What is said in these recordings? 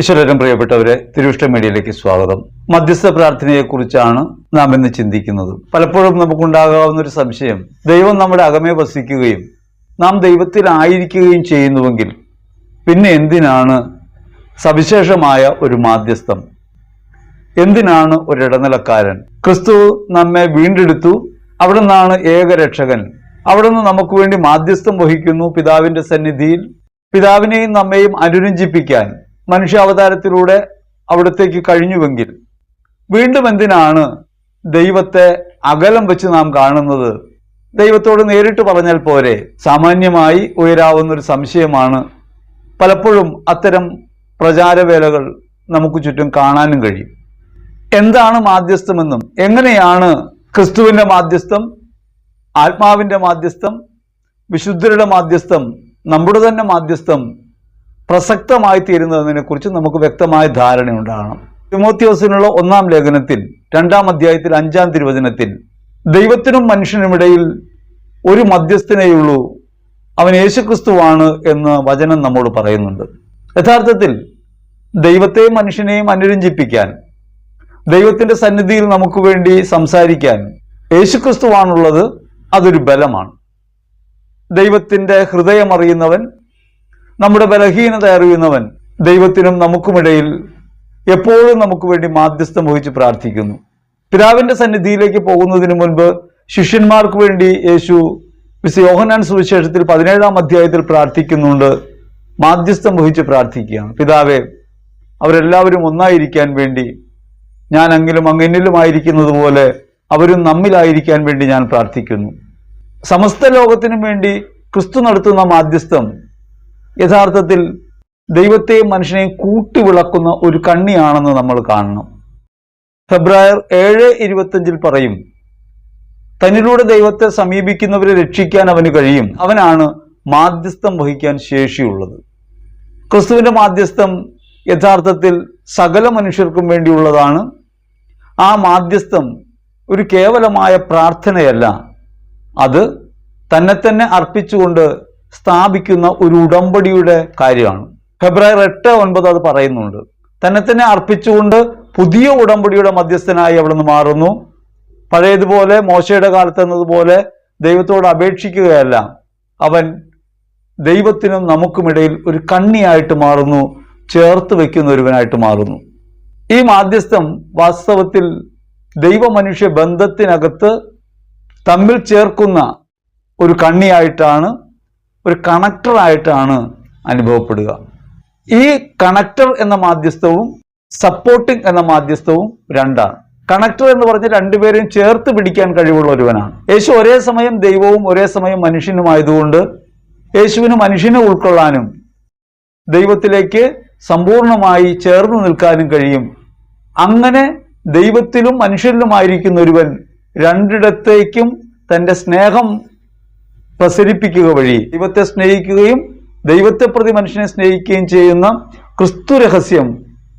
ഈശ്വരരും പ്രിയപ്പെട്ടവരെ തിരുവിഷ്ട മീഡിയയിലേക്ക് സ്വാഗതം. മധ്യസ്ഥ പ്രാർത്ഥനയെക്കുറിച്ചാണ് നാം ഇന്ന് ചിന്തിക്കുന്നത്. പലപ്പോഴും നമുക്കുണ്ടാകാവുന്ന ഒരു സംശയം ദൈവം നമ്മുടെ അകമേ വസിക്കുകയും നാം ദൈവത്തിലായിരിക്കുകയും ചെയ്യുന്നുവെങ്കിൽ പിന്നെ എന്തിനാണ് സവിശേഷമായ ഒരു മാധ്യസ്ഥം? എന്തിനാണ് ഒരു ഇടനിലക്കാരൻ? ക്രിസ്തു നമ്മെ വീണ്ടെടുത്തു അവിടെ നിന്നാണ് ഏകരക്ഷകൻ. അവിടെ നിന്ന് നമുക്ക് വേണ്ടി മാധ്യസ്ഥം വഹിക്കുന്നു പിതാവിന്റെ സന്നിധിയിൽ. പിതാവിനെയും നമ്മെയും അനുരഞ്ജിപ്പിക്കാൻ മനുഷ്യാവതാരത്തിലൂടെ അവിടത്തേക്ക് കഴിഞ്ഞുവെങ്കിൽ വീണ്ടും എന്തിനാണ് ദൈവത്തെ അകലം വെച്ച് നാം കാണുന്നത്? ദൈവത്തോട് നേരിട്ട് പറഞ്ഞാൽ പോരെ? സാമാന്യമായി ഉയരാവുന്ന ഒരു സംശയമാണ്. പലപ്പോഴും അത്തരം പ്രചാരവേലകൾ നമുക്ക് ചുറ്റും കാണാനും കഴിയും. എന്താണ് മാധ്യസ്ഥമെന്നും എങ്ങനെയാണ് ക്രിസ്തുവിന്റെ മാധ്യസ്ഥം ആത്മാവിന്റെ മാധ്യസ്ഥം വിശുദ്ധരുടെ മാധ്യസ്ഥം നമ്മുടെ തന്നെ മാധ്യസ്ഥം പ്രസക്തമായി തീരുന്നതിനെ കുറിച്ച് നമുക്ക് വ്യക്തമായ ധാരണയുണ്ടാകണം. തിമോത്യോസിനുള്ള ഒന്നാം ലേഖനത്തിൽ രണ്ടാം അധ്യായത്തിൽ അഞ്ചാം തിരുവചനത്തിൽ ദൈവത്തിനും മനുഷ്യനുമിടയിൽ ഒരു മധ്യസ്ഥനേയുള്ളൂ അവൻ യേശുക്രിസ്തുവാണ് എന്ന് വചനം നമ്മോട് പറയുന്നുണ്ട്. യഥാർത്ഥത്തിൽ ദൈവത്തെയും മനുഷ്യനെയും അനുരഞ്ജിപ്പിക്കാൻ ദൈവത്തിന്റെ സന്നിധിയിൽ നമുക്ക് വേണ്ടി സംസാരിക്കാൻ യേശുക്രിസ്തുവാണുള്ളത് അതൊരു ബലമാണ്. ദൈവത്തിന്റെ ഹൃദയം അറിയുന്നവൻ നമ്മുടെ ബലഹീനത അറിയുന്നവൻ ദൈവത്തിനും നമുക്കുമിടയിൽ എപ്പോഴും നമുക്ക് വേണ്ടി മാധ്യസ്ഥം വഹിച്ച് പ്രാർത്ഥിക്കുന്നു. പിതാവിന്റെ സന്നിധിയിലേക്ക് പോകുന്നതിന് മുൻപ് ശിഷ്യന്മാർക്ക് വേണ്ടി യേശു മിസ് യോഹനാൻ സുവിശേഷത്തിൽ പതിനേഴാം അധ്യായത്തിൽ പ്രാർത്ഥിക്കുന്നുണ്ട്. മാധ്യസ്ഥം വഹിച്ച് പ്രാർത്ഥിക്കുകയാണ്. പിതാവേ അവരെല്ലാവരും ഒന്നായിരിക്കാൻ വേണ്ടി ഞാൻ അങ്ങിലും അങ്ങനിലുമായിരിക്കുന്നത് പോലെ അവരും നമ്മിലായിരിക്കാൻ വേണ്ടി ഞാൻ പ്രാർത്ഥിക്കുന്നു. സമസ്ത ലോകത്തിനും വേണ്ടി ക്രിസ്തു നടത്തുന്ന മാധ്യസ്ഥം യഥാർത്ഥത്തിൽ ദൈവത്തെയും മനുഷ്യനെയും കൂട്ടി വിളക്കുന്ന ഒരു കണ്ണിയാണെന്ന് നമ്മൾ കാണണം. ഫെബ്രുവരി ഏഴ് ഇരുപത്തഞ്ചിൽ പറയും തന്നിലൂടെ ദൈവത്തെ സമീപിക്കുന്നവരെ രക്ഷിക്കാൻ അവന് കഴിയും. അവനാണ് മാധ്യസ്ഥം വഹിക്കാൻ ശേഷിയുള്ളത്. ക്രിസ്തുവിന്റെ മാധ്യസ്ഥം യഥാർത്ഥത്തിൽ സകല മനുഷ്യർക്കും വേണ്ടിയുള്ളതാണ്. ആ മാധ്യസ്ഥം ഒരു കേവലമായ പ്രാർത്ഥനയല്ല. അത് തന്നെ തന്നെ അർപ്പിച്ചുകൊണ്ട് സ്ഥാപിക്കുന്ന ഒരു ഉടമ്പടിയുടെ കാര്യമാണ്. ഫെബ്രുവരി എട്ട് ഒൻപത് അത് പറയുന്നുണ്ട്. തന്നെ തന്നെ അർപ്പിച്ചുകൊണ്ട് പുതിയ ഉടമ്പടിയുടെ മധ്യസ്ഥനായി അവിടെ നിന്ന് മാറുന്നു. പഴയതുപോലെ മോശയുടെ കാലത്ത് എന്നതുപോലെ ദൈവത്തോട് അപേക്ഷിക്കുകയല്ല. അവൻ ദൈവത്തിനും നമുക്കുമിടയിൽ ഒരു കണ്ണിയായിട്ട് മാറുന്നു. ചേർത്ത് വെക്കുന്ന ഒരുവനായിട്ട് മാറുന്നു. ഈ മാധ്യസ്ഥം വാസ്തവത്തിൽ ദൈവമനുഷ്യ ബന്ധത്തിനകത്ത് തമ്മിൽ ചേർക്കുന്ന ഒരു കണ്ണിയായിട്ടാണ് ഒരു കണക്ടറായിട്ടാണ് അനുഭവപ്പെടുക. ഈ കണക്ടർ എന്ന മാധ്യസ്ഥവും സപ്പോർട്ടിംഗ് എന്ന മാധ്യസ്ഥവും രണ്ടാണ്. കണക്ടർ എന്ന് പറഞ്ഞ് രണ്ടുപേരെയും ചേർത്ത് പിടിക്കാൻ കഴിവുള്ള ഒരുവനാണ്. യേശു ഒരേ സമയം ദൈവവും ഒരേ സമയം മനുഷ്യനുമായതുകൊണ്ട് യേശുവിന് മനുഷ്യനെ ഉൾക്കൊള്ളാനും ദൈവത്തിലേക്ക് സമ്പൂർണമായി ചേർന്ന് നിൽക്കാനും കഴിയും. അങ്ങനെ ദൈവത്തിലും മനുഷ്യരിലുമായിരിക്കുന്ന ഒരുവൻ രണ്ടിടത്തേക്കും തന്റെ സ്നേഹം പ്രസരിപ്പിക്കുക വഴി ദൈവത്തെ സ്നേഹിക്കുകയും ദൈവത്തെ പ്രതി മനുഷ്യനെ സ്നേഹിക്കുകയും ചെയ്യുന്ന ക്രിസ്തു രഹസ്യം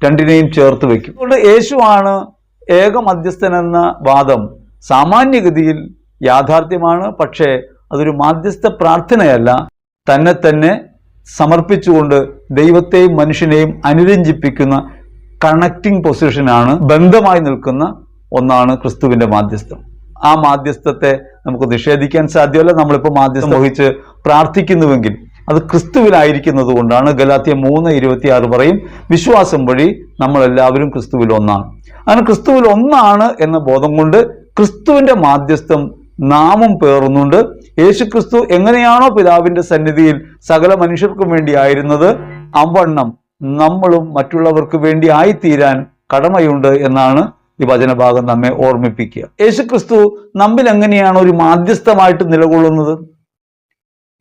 രണ്ടിനെയും ചേർത്ത് വയ്ക്കും. അതുകൊണ്ട് യേശുവാണ് ഏക മധ്യസ്ഥൻ എന്ന വാദം സാമാന്യഗതിയിൽ യാഥാർത്ഥ്യമാണ് പക്ഷേ അതൊരു മാധ്യസ്ഥ പ്രാർത്ഥനയല്ല. തന്നെ തന്നെ സമർപ്പിച്ചുകൊണ്ട് ദൈവത്തെയും മനുഷ്യനെയും അനുരഞ്ജിപ്പിക്കുന്ന കണക്റ്റിംഗ് പൊസിഷനാണ് ബന്ധമായി നിൽക്കുന്ന ഒന്നാണ് ക്രിസ്തുവിന്റെ മാധ്യസ്ഥം. ആ മാധ്യസ്ഥത്തെ നമുക്ക് നിഷേധിക്കാൻ സാധ്യമല്ല. നമ്മളിപ്പോൾ മാധ്യസ്ഥം വഹിച്ച് പ്രാർത്ഥിക്കുന്നുവെങ്കിൽ അത് ക്രിസ്തുവിലായിരിക്കുന്നത് കൊണ്ടാണ് ഗലാത്തിയ മൂന്ന് ഇരുപത്തിയാറ് പറയും വിശ്വാസം വഴി നമ്മളെല്ലാവരും ക്രിസ്തുവിൽ ഒന്നാണ്. അങ്ങനെ ക്രിസ്തുവിൽ ഒന്നാണ് എന്ന ബോധം കൊണ്ട് ക്രിസ്തുവിന്റെ മാധ്യസ്ഥം നാമം പേറുന്നുണ്ട്. യേശു ക്രിസ്തു എങ്ങനെയാണോ പിതാവിന്റെ സന്നിധിയിൽ സകല മനുഷ്യർക്കും വേണ്ടി ആയിരുന്നത് അവണ്ണം നമ്മളും മറ്റുള്ളവർക്ക് വേണ്ടി ആയിത്തീരാൻ കടമയുണ്ട് എന്നാണ് ഈ വചനഭാഗം നമ്മെ ഓർമ്മിപ്പിക്കുക. യേശു ക്രിസ്തു നമ്മിൽ എങ്ങനെയാണ് ഒരു മാധ്യസ്ഥമായിട്ട് നിലകൊള്ളുന്നത്?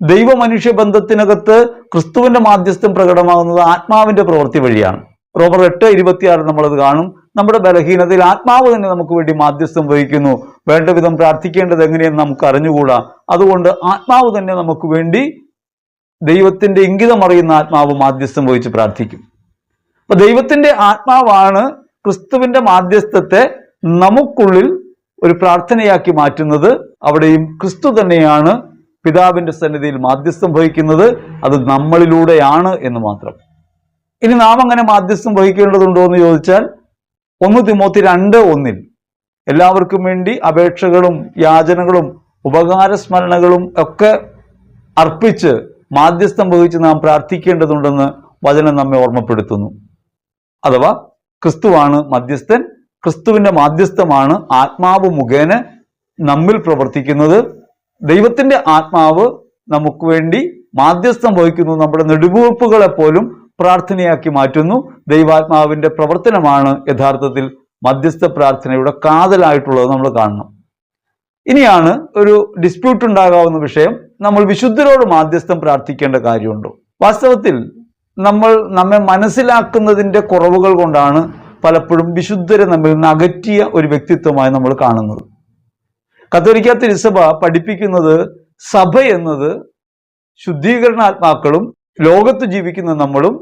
ദൈവ മനുഷ്യ ബന്ധത്തിനകത്ത് ക്രിസ്തുവിന്റെ മാധ്യസ്ഥം പ്രകടമാകുന്നത് ആത്മാവിന്റെ പ്രവൃത്തി വഴിയാണ്. റോമർ എട്ട് ഇരുപത്തിയാറ് നമ്മളത് കാണും. നമ്മുടെ ബലഹീനതയിൽ ആത്മാവ് തന്നെ നമുക്ക് വേണ്ടി മാധ്യസ്ഥം വഹിക്കുന്നു. വേണ്ട വിധം പ്രാർത്ഥിക്കേണ്ടത് എങ്ങനെയെന്ന് നമുക്ക് അറിഞ്ഞുകൂടാ. അതുകൊണ്ട് ആത്മാവ് തന്നെ നമുക്ക് വേണ്ടി ദൈവത്തിന്റെ ഇംഗിതം അറിയുന്ന ആത്മാവ് മാധ്യസ്ഥം വഹിച്ച് പ്രാർത്ഥിക്കും. അപ്പൊ ദൈവത്തിന്റെ ആത്മാവാണ് ക്രിസ്തുവിന്റെ മാധ്യസ്ഥത്തെ നമുക്കുള്ളിൽ ഒരു പ്രാർത്ഥനയാക്കി മാറ്റുന്നത് അവിടെയും ക്രിസ്തു തന്നെയാണ് പിതാവിന്റെ സന്നിധിയിൽ മാധ്യസ്ഥം വഹിക്കുന്നത്. അത് നമ്മളിലൂടെയാണ് എന്ന് മാത്രം. ഇനി നാം അങ്ങനെ മാധ്യസ്ഥം വഹിക്കേണ്ടതുണ്ടോ എന്ന് ചോദിച്ചാൽ ഒന്ന് തിമോത്തി രണ്ട് ഒന്നിൽ എല്ലാവർക്കും വേണ്ടി അപേക്ഷകളും യാചനകളും ഉപകാര സ്മരണകളും ഒക്കെ അർപ്പിച്ച് മാധ്യസ്ഥം വഹിച്ച് നാം പ്രാർത്ഥിക്കേണ്ടതുണ്ടെന്ന് വചനം നമ്മെ ഓർമ്മപ്പെടുത്തുന്നു. അഥവാ ക്രിസ്തുവാണ് മധ്യസ്ഥൻ ക്രിസ്തുവിന്റെ മാധ്യസ്ഥമാണ് ആത്മാവ് മുഖേന നമ്മിൽ പ്രവർത്തിക്കുന്നത്. ദൈവത്തിന്റെ ആത്മാവ് നമുക്ക് വേണ്ടി മാധ്യസ്ഥം വഹിക്കുന്നു. നമ്മുടെ നെടുവീർപ്പുകളെ പോലും പ്രാർത്ഥനയാക്കി മാറ്റുന്നു. ദൈവാത്മാവിന്റെ പ്രവർത്തനമാണ് യഥാർത്ഥത്തിൽ മധ്യസ്ഥ പ്രാർത്ഥനയുടെ കാതലായിട്ടുള്ളത് നമ്മൾ കാണണം ഇനിയാണ് ഒരു ഡിസ്പ്യൂട്ട് ഉണ്ടാകാവുന്ന വിഷയം. നമ്മൾ വിശുദ്ധരോട് മാധ്യസ്ഥം പ്രാർത്ഥിക്കേണ്ട കാര്യമുണ്ടോ. വാസ്തവത്തിൽ നമ്മൾ നമ്മെ മനസ്സിലാക്കുന്നതിന്റെ കുറവുകൾ കൊണ്ടാണ് പലപ്പോഴും വിശുദ്ധരെ നമ്മിൽ നിന്ന് അകറ്റിയ ഒരു വ്യക്തിത്വമായി നമ്മൾ കാണുന്നത്. കത്തോലിക്ക തിരുസഭ പഠിപ്പിക്കുന്നത് സഭ എന്നത് ശുദ്ധീകരണാത്മാക്കളും ലോകത്ത് ജീവിക്കുന്ന നമ്മളും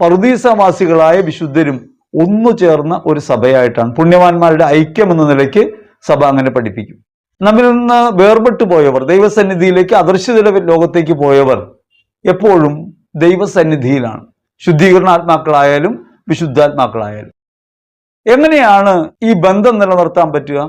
പറുദീസവാസികളായ വിശുദ്ധരും ഒന്നു ചേർന്ന ഒരു സഭയായിട്ടാണ് പുണ്യവാന്മാരുടെ ഐക്യം എന്ന നിലയ്ക്ക് സഭ അങ്ങനെ പഠിപ്പിക്കും. നമ്മിൽ നിന്ന് വേർപെട്ടു പോയവർ ദൈവസന്നിധിയിലേക്ക് അദർശിത ലോകത്തേക്ക് പോയവർ എപ്പോഴും ദൈവസന്നിധിയിലാണ്. ശുദ്ധീകരണാത്മാക്കളായാലും വിശുദ്ധാത്മാക്കളായാലും. എങ്ങനെയാണ് ഈ ബന്ധം നിലനിർത്താൻ പറ്റുക?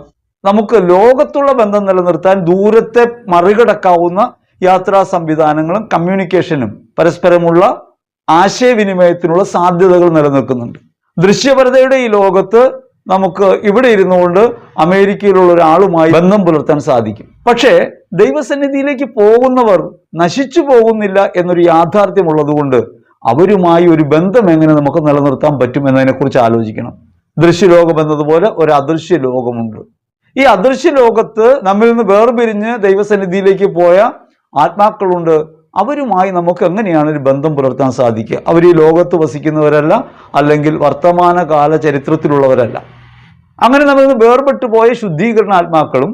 നമുക്ക് ലോകത്തുള്ള ബന്ധം നിലനിർത്താൻ ദൂരത്തെ മറികടക്കാവുന്ന യാത്രാ സംവിധാനങ്ങളും കമ്മ്യൂണിക്കേഷനും പരസ്പരമുള്ള ആശയവിനിമയത്തിനുള്ള സാധ്യതകൾ നിലനിൽക്കുന്നുണ്ട്. ദൃശ്യപരതയുടെ ഈ ലോകത്ത് നമുക്ക് ഇവിടെ ഇരുന്നുകൊണ്ട് അമേരിക്കയിലുള്ള ഒരാളുമായി ബന്ധം പുലർത്താൻ സാധിക്കും. പക്ഷേ ദൈവസന്നിധിയിലേക്ക് പോകുന്നവർ നശിച്ചു പോകുന്നില്ല എന്നൊരു യാഥാർത്ഥ്യമുള്ളതുകൊണ്ട് അവരുമായി ഒരു ബന്ധം എങ്ങനെ നമുക്ക് നിലനിർത്താൻ പറ്റും എന്നതിനെക്കുറിച്ച് ആലോചിക്കണം. ദൃശ്യലോകം എന്നതുപോലെ ഒരു അദൃശ്യ ലോകമുണ്ട്. ഈ അദൃശ്യ ലോകത്ത് നമ്മിൽ നിന്ന് വേർപിരിഞ്ഞ് ദൈവസന്നിധിയിലേക്ക് പോയ ആത്മാക്കളുണ്ട്. അവരുമായി നമുക്ക് എങ്ങനെയാണ് ഒരു ബന്ധം പുലർത്താൻ സാധിക്കുക? അവർ ഈ ലോകത്ത് വസിക്കുന്നവരല്ല അല്ലെങ്കിൽ വർത്തമാനകാല ചരിത്രത്തിലുള്ളവരല്ല. അങ്ങനെ നമ്മൾ വേർപെട്ടു പോയ ശുദ്ധീകരണാത്മാക്കളും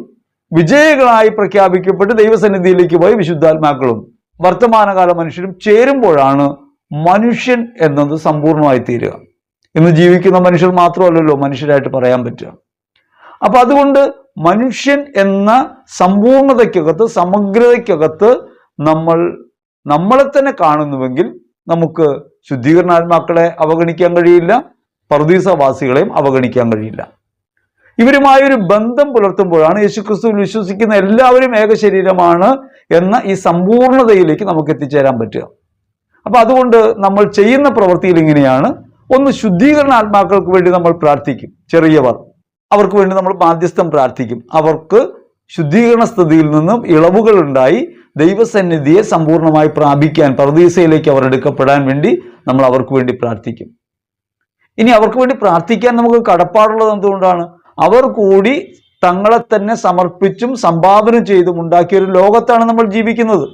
വിജയികളായി പ്രഖ്യാപിക്കപ്പെട്ട് ദൈവസന്നിധിയിലേക്ക് പോയ വിശുദ്ധാത്മാക്കളും വർത്തമാനകാല മനുഷ്യരും ചേരുമ്പോഴാണ് മനുഷ്യൻ എന്നത് സമ്പൂർണമായി തീരുക. ഇന്ന് ജീവിക്കുന്ന മനുഷ്യർ മാത്രമല്ലല്ലോ മനുഷ്യരായിട്ട് പറയാൻ പറ്റുക. അപ്പൊ അതുകൊണ്ട് മനുഷ്യൻ എന്ന സമ്പൂർണതയ്ക്കകത്ത് സമഗ്രതയ്ക്കകത്ത് നമ്മൾ നമ്മളെ തന്നെ കാണുന്നുവെങ്കിൽ നമുക്ക് ശുദ്ധീകരണാത്മാക്കളെ അവഗണിക്കാൻ കഴിയില്ല പർദീസവാസികളെയും അവഗണിക്കാൻ കഴിയില്ല. ഇവരുമായ ഒരു ബന്ധം പുലർത്തുമ്പോഴാണ് യേശുക്രിസ്തുവിൽ വിശ്വസിക്കുന്ന എല്ലാവരും ഏക ശരീരമാണ് എന്ന ഈ സമ്പൂർണതയിലേക്ക് നമുക്ക് എത്തിച്ചേരാൻ പറ്റുക. അപ്പൊ അതുകൊണ്ട് നമ്മൾ ചെയ്യുന്ന പ്രവൃത്തിയിൽ ഇങ്ങനെയാണ്. ഒന്ന് ശുദ്ധീകരണ ആത്മാക്കൾക്ക് വേണ്ടി നമ്മൾ പ്രാർത്ഥിക്കും. ചെറിയവർ. അവർക്ക് വേണ്ടി നമ്മൾ മാധ്യസ്ഥം പ്രാർത്ഥിക്കും. അവർക്ക് ശുദ്ധീകരണ സ്ഥിതിയിൽ നിന്നും ഇളവുകൾ ഉണ്ടായി ദൈവസന്നിധിയെ സമ്പൂർണമായി പ്രാപിക്കാൻ പർദീസയിലേക്ക് അവർ എടുക്കപ്പെടാൻ വേണ്ടി നമ്മൾ അവർക്ക് വേണ്ടി പ്രാർത്ഥിക്കും. ഇനി അവർക്ക് വേണ്ടി പ്രാർത്ഥിക്കാൻ നമുക്ക് കടപ്പാടുള്ളത് എന്തുകൊണ്ടാണ്? അവർ കൂടി തങ്ങളെ തന്നെ സമർപ്പിച്ചും സംഭാവന ചെയ്തും ഉണ്ടാക്കിയ ഒരു ലോകത്താണ് നമ്മൾ ജീവിക്കുന്നത്.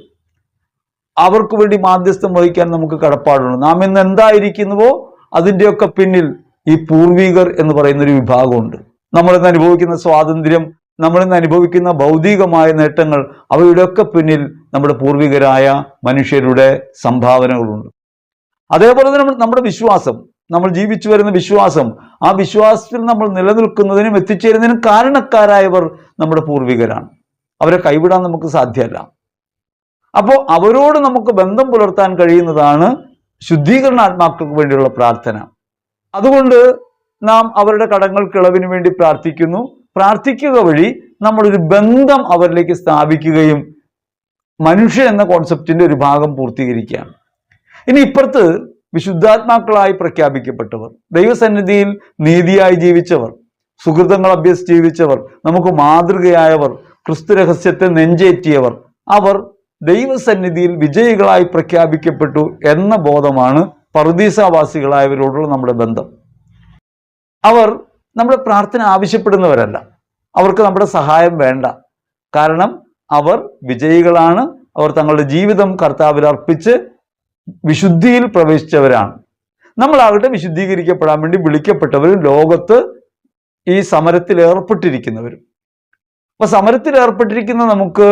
അവർക്ക് വേണ്ടി മാധ്യസ്ഥം വഹിക്കാൻ നമുക്ക് കടപ്പാടുണ്ട്. നാം ഇന്ന് എന്തായിരിക്കുന്നുവോ അതിന്റെയൊക്കെ പിന്നിൽ ഈ പൂർവികർ എന്ന് പറയുന്ന ഒരു വിഭാഗമുണ്ട്. നമ്മൾ ഇന്ന് അനുഭവിക്കുന്ന സ്വാതന്ത്ര്യം നമ്മൾ ഇന്ന് അനുഭവിക്കുന്ന ഭൗതികമായ നേട്ടങ്ങൾ അവയുടെയൊക്കെ പിന്നിൽ നമ്മുടെ പൂർവികരായ മനുഷ്യരുടെ സംഭാവനകളുണ്ട്. അതേപോലെ തന്നെ നമ്മുടെ വിശ്വാസം. നമ്മൾ ജീവിച്ചു വരുന്ന വിശ്വാസം. ആ വിശ്വാസത്തിൽ നമ്മൾ നിലനിൽക്കുന്നതിനും എത്തിച്ചേരുന്നതിനും കാരണക്കാരായവർ നമ്മുടെ പൂർവികരാണ്. അവരെ കൈവിടാൻ നമുക്ക് സാധ്യമല്ല. അപ്പോൾ അവരോട് നമുക്ക് ബന്ധം പുലർത്താൻ കഴിയുന്നതാണ് ശുദ്ധീകരണ ആത്മാക്കൾക്ക് വേണ്ടിയുള്ള പ്രാർത്ഥന. അതുകൊണ്ട് നാം അവരുടെ കടങ്ങൾ കിളവിന് വേണ്ടി പ്രാർത്ഥിക്കുന്നു. പ്രാർത്ഥിക്കുക വഴി നമ്മളൊരു ബന്ധം അവരിലേക്ക് സ്ഥാപിക്കുകയും മനുഷ്യ എന്ന കോൺസെപ്റ്റിന്റെ ഒരു ഭാഗം പൂർത്തീകരിക്കുകയാണ്. ഇനി ഇപ്പുറത്ത് വിശുദ്ധാത്മാക്കളായി പ്രഖ്യാപിക്കപ്പെട്ടവർ ദൈവസന്നിധിയിൽ നീതിയായി ജീവിച്ചവർ സുഹൃതങ്ങൾ അഭ്യസിച്ച് ജീവിച്ചവർ നമുക്ക് മാതൃകയായവർ ക്രിസ്തു രഹസ്യത്തെ നെഞ്ചേറ്റിയവർ അവർ ദൈവസന്നിധിയിൽ വിജയികളായി പ്രഖ്യാപിക്കപ്പെട്ടു എന്ന ബോധമാണ് പറുദീസാവാസികളായവരോടുള്ള നമ്മുടെ ബന്ധം. അവർ നമ്മുടെ പ്രാർത്ഥന ആവശ്യപ്പെടുന്നവരല്ല. അവർക്ക് നമ്മുടെ സഹായം വേണ്ട. കാരണം അവർ വിജയികളാണ്. അവർ തങ്ങളുടെ ജീവിതം കർത്താവിൽ അർപ്പിച്ച് വിശുദ്ധിയിൽ പ്രവേശിച്ചവരാണ്. നമ്മളാകട്ടെ വിശുദ്ധീകരിക്കപ്പെടാൻ വേണ്ടി വിളിക്കപ്പെട്ടവരും ലോകത്ത് ഈ സമരത്തിൽ ഏർപ്പെട്ടിരിക്കുന്നവരും. അപ്പൊ സമരത്തിൽ ഏർപ്പെട്ടിരിക്കുന്ന നമുക്ക്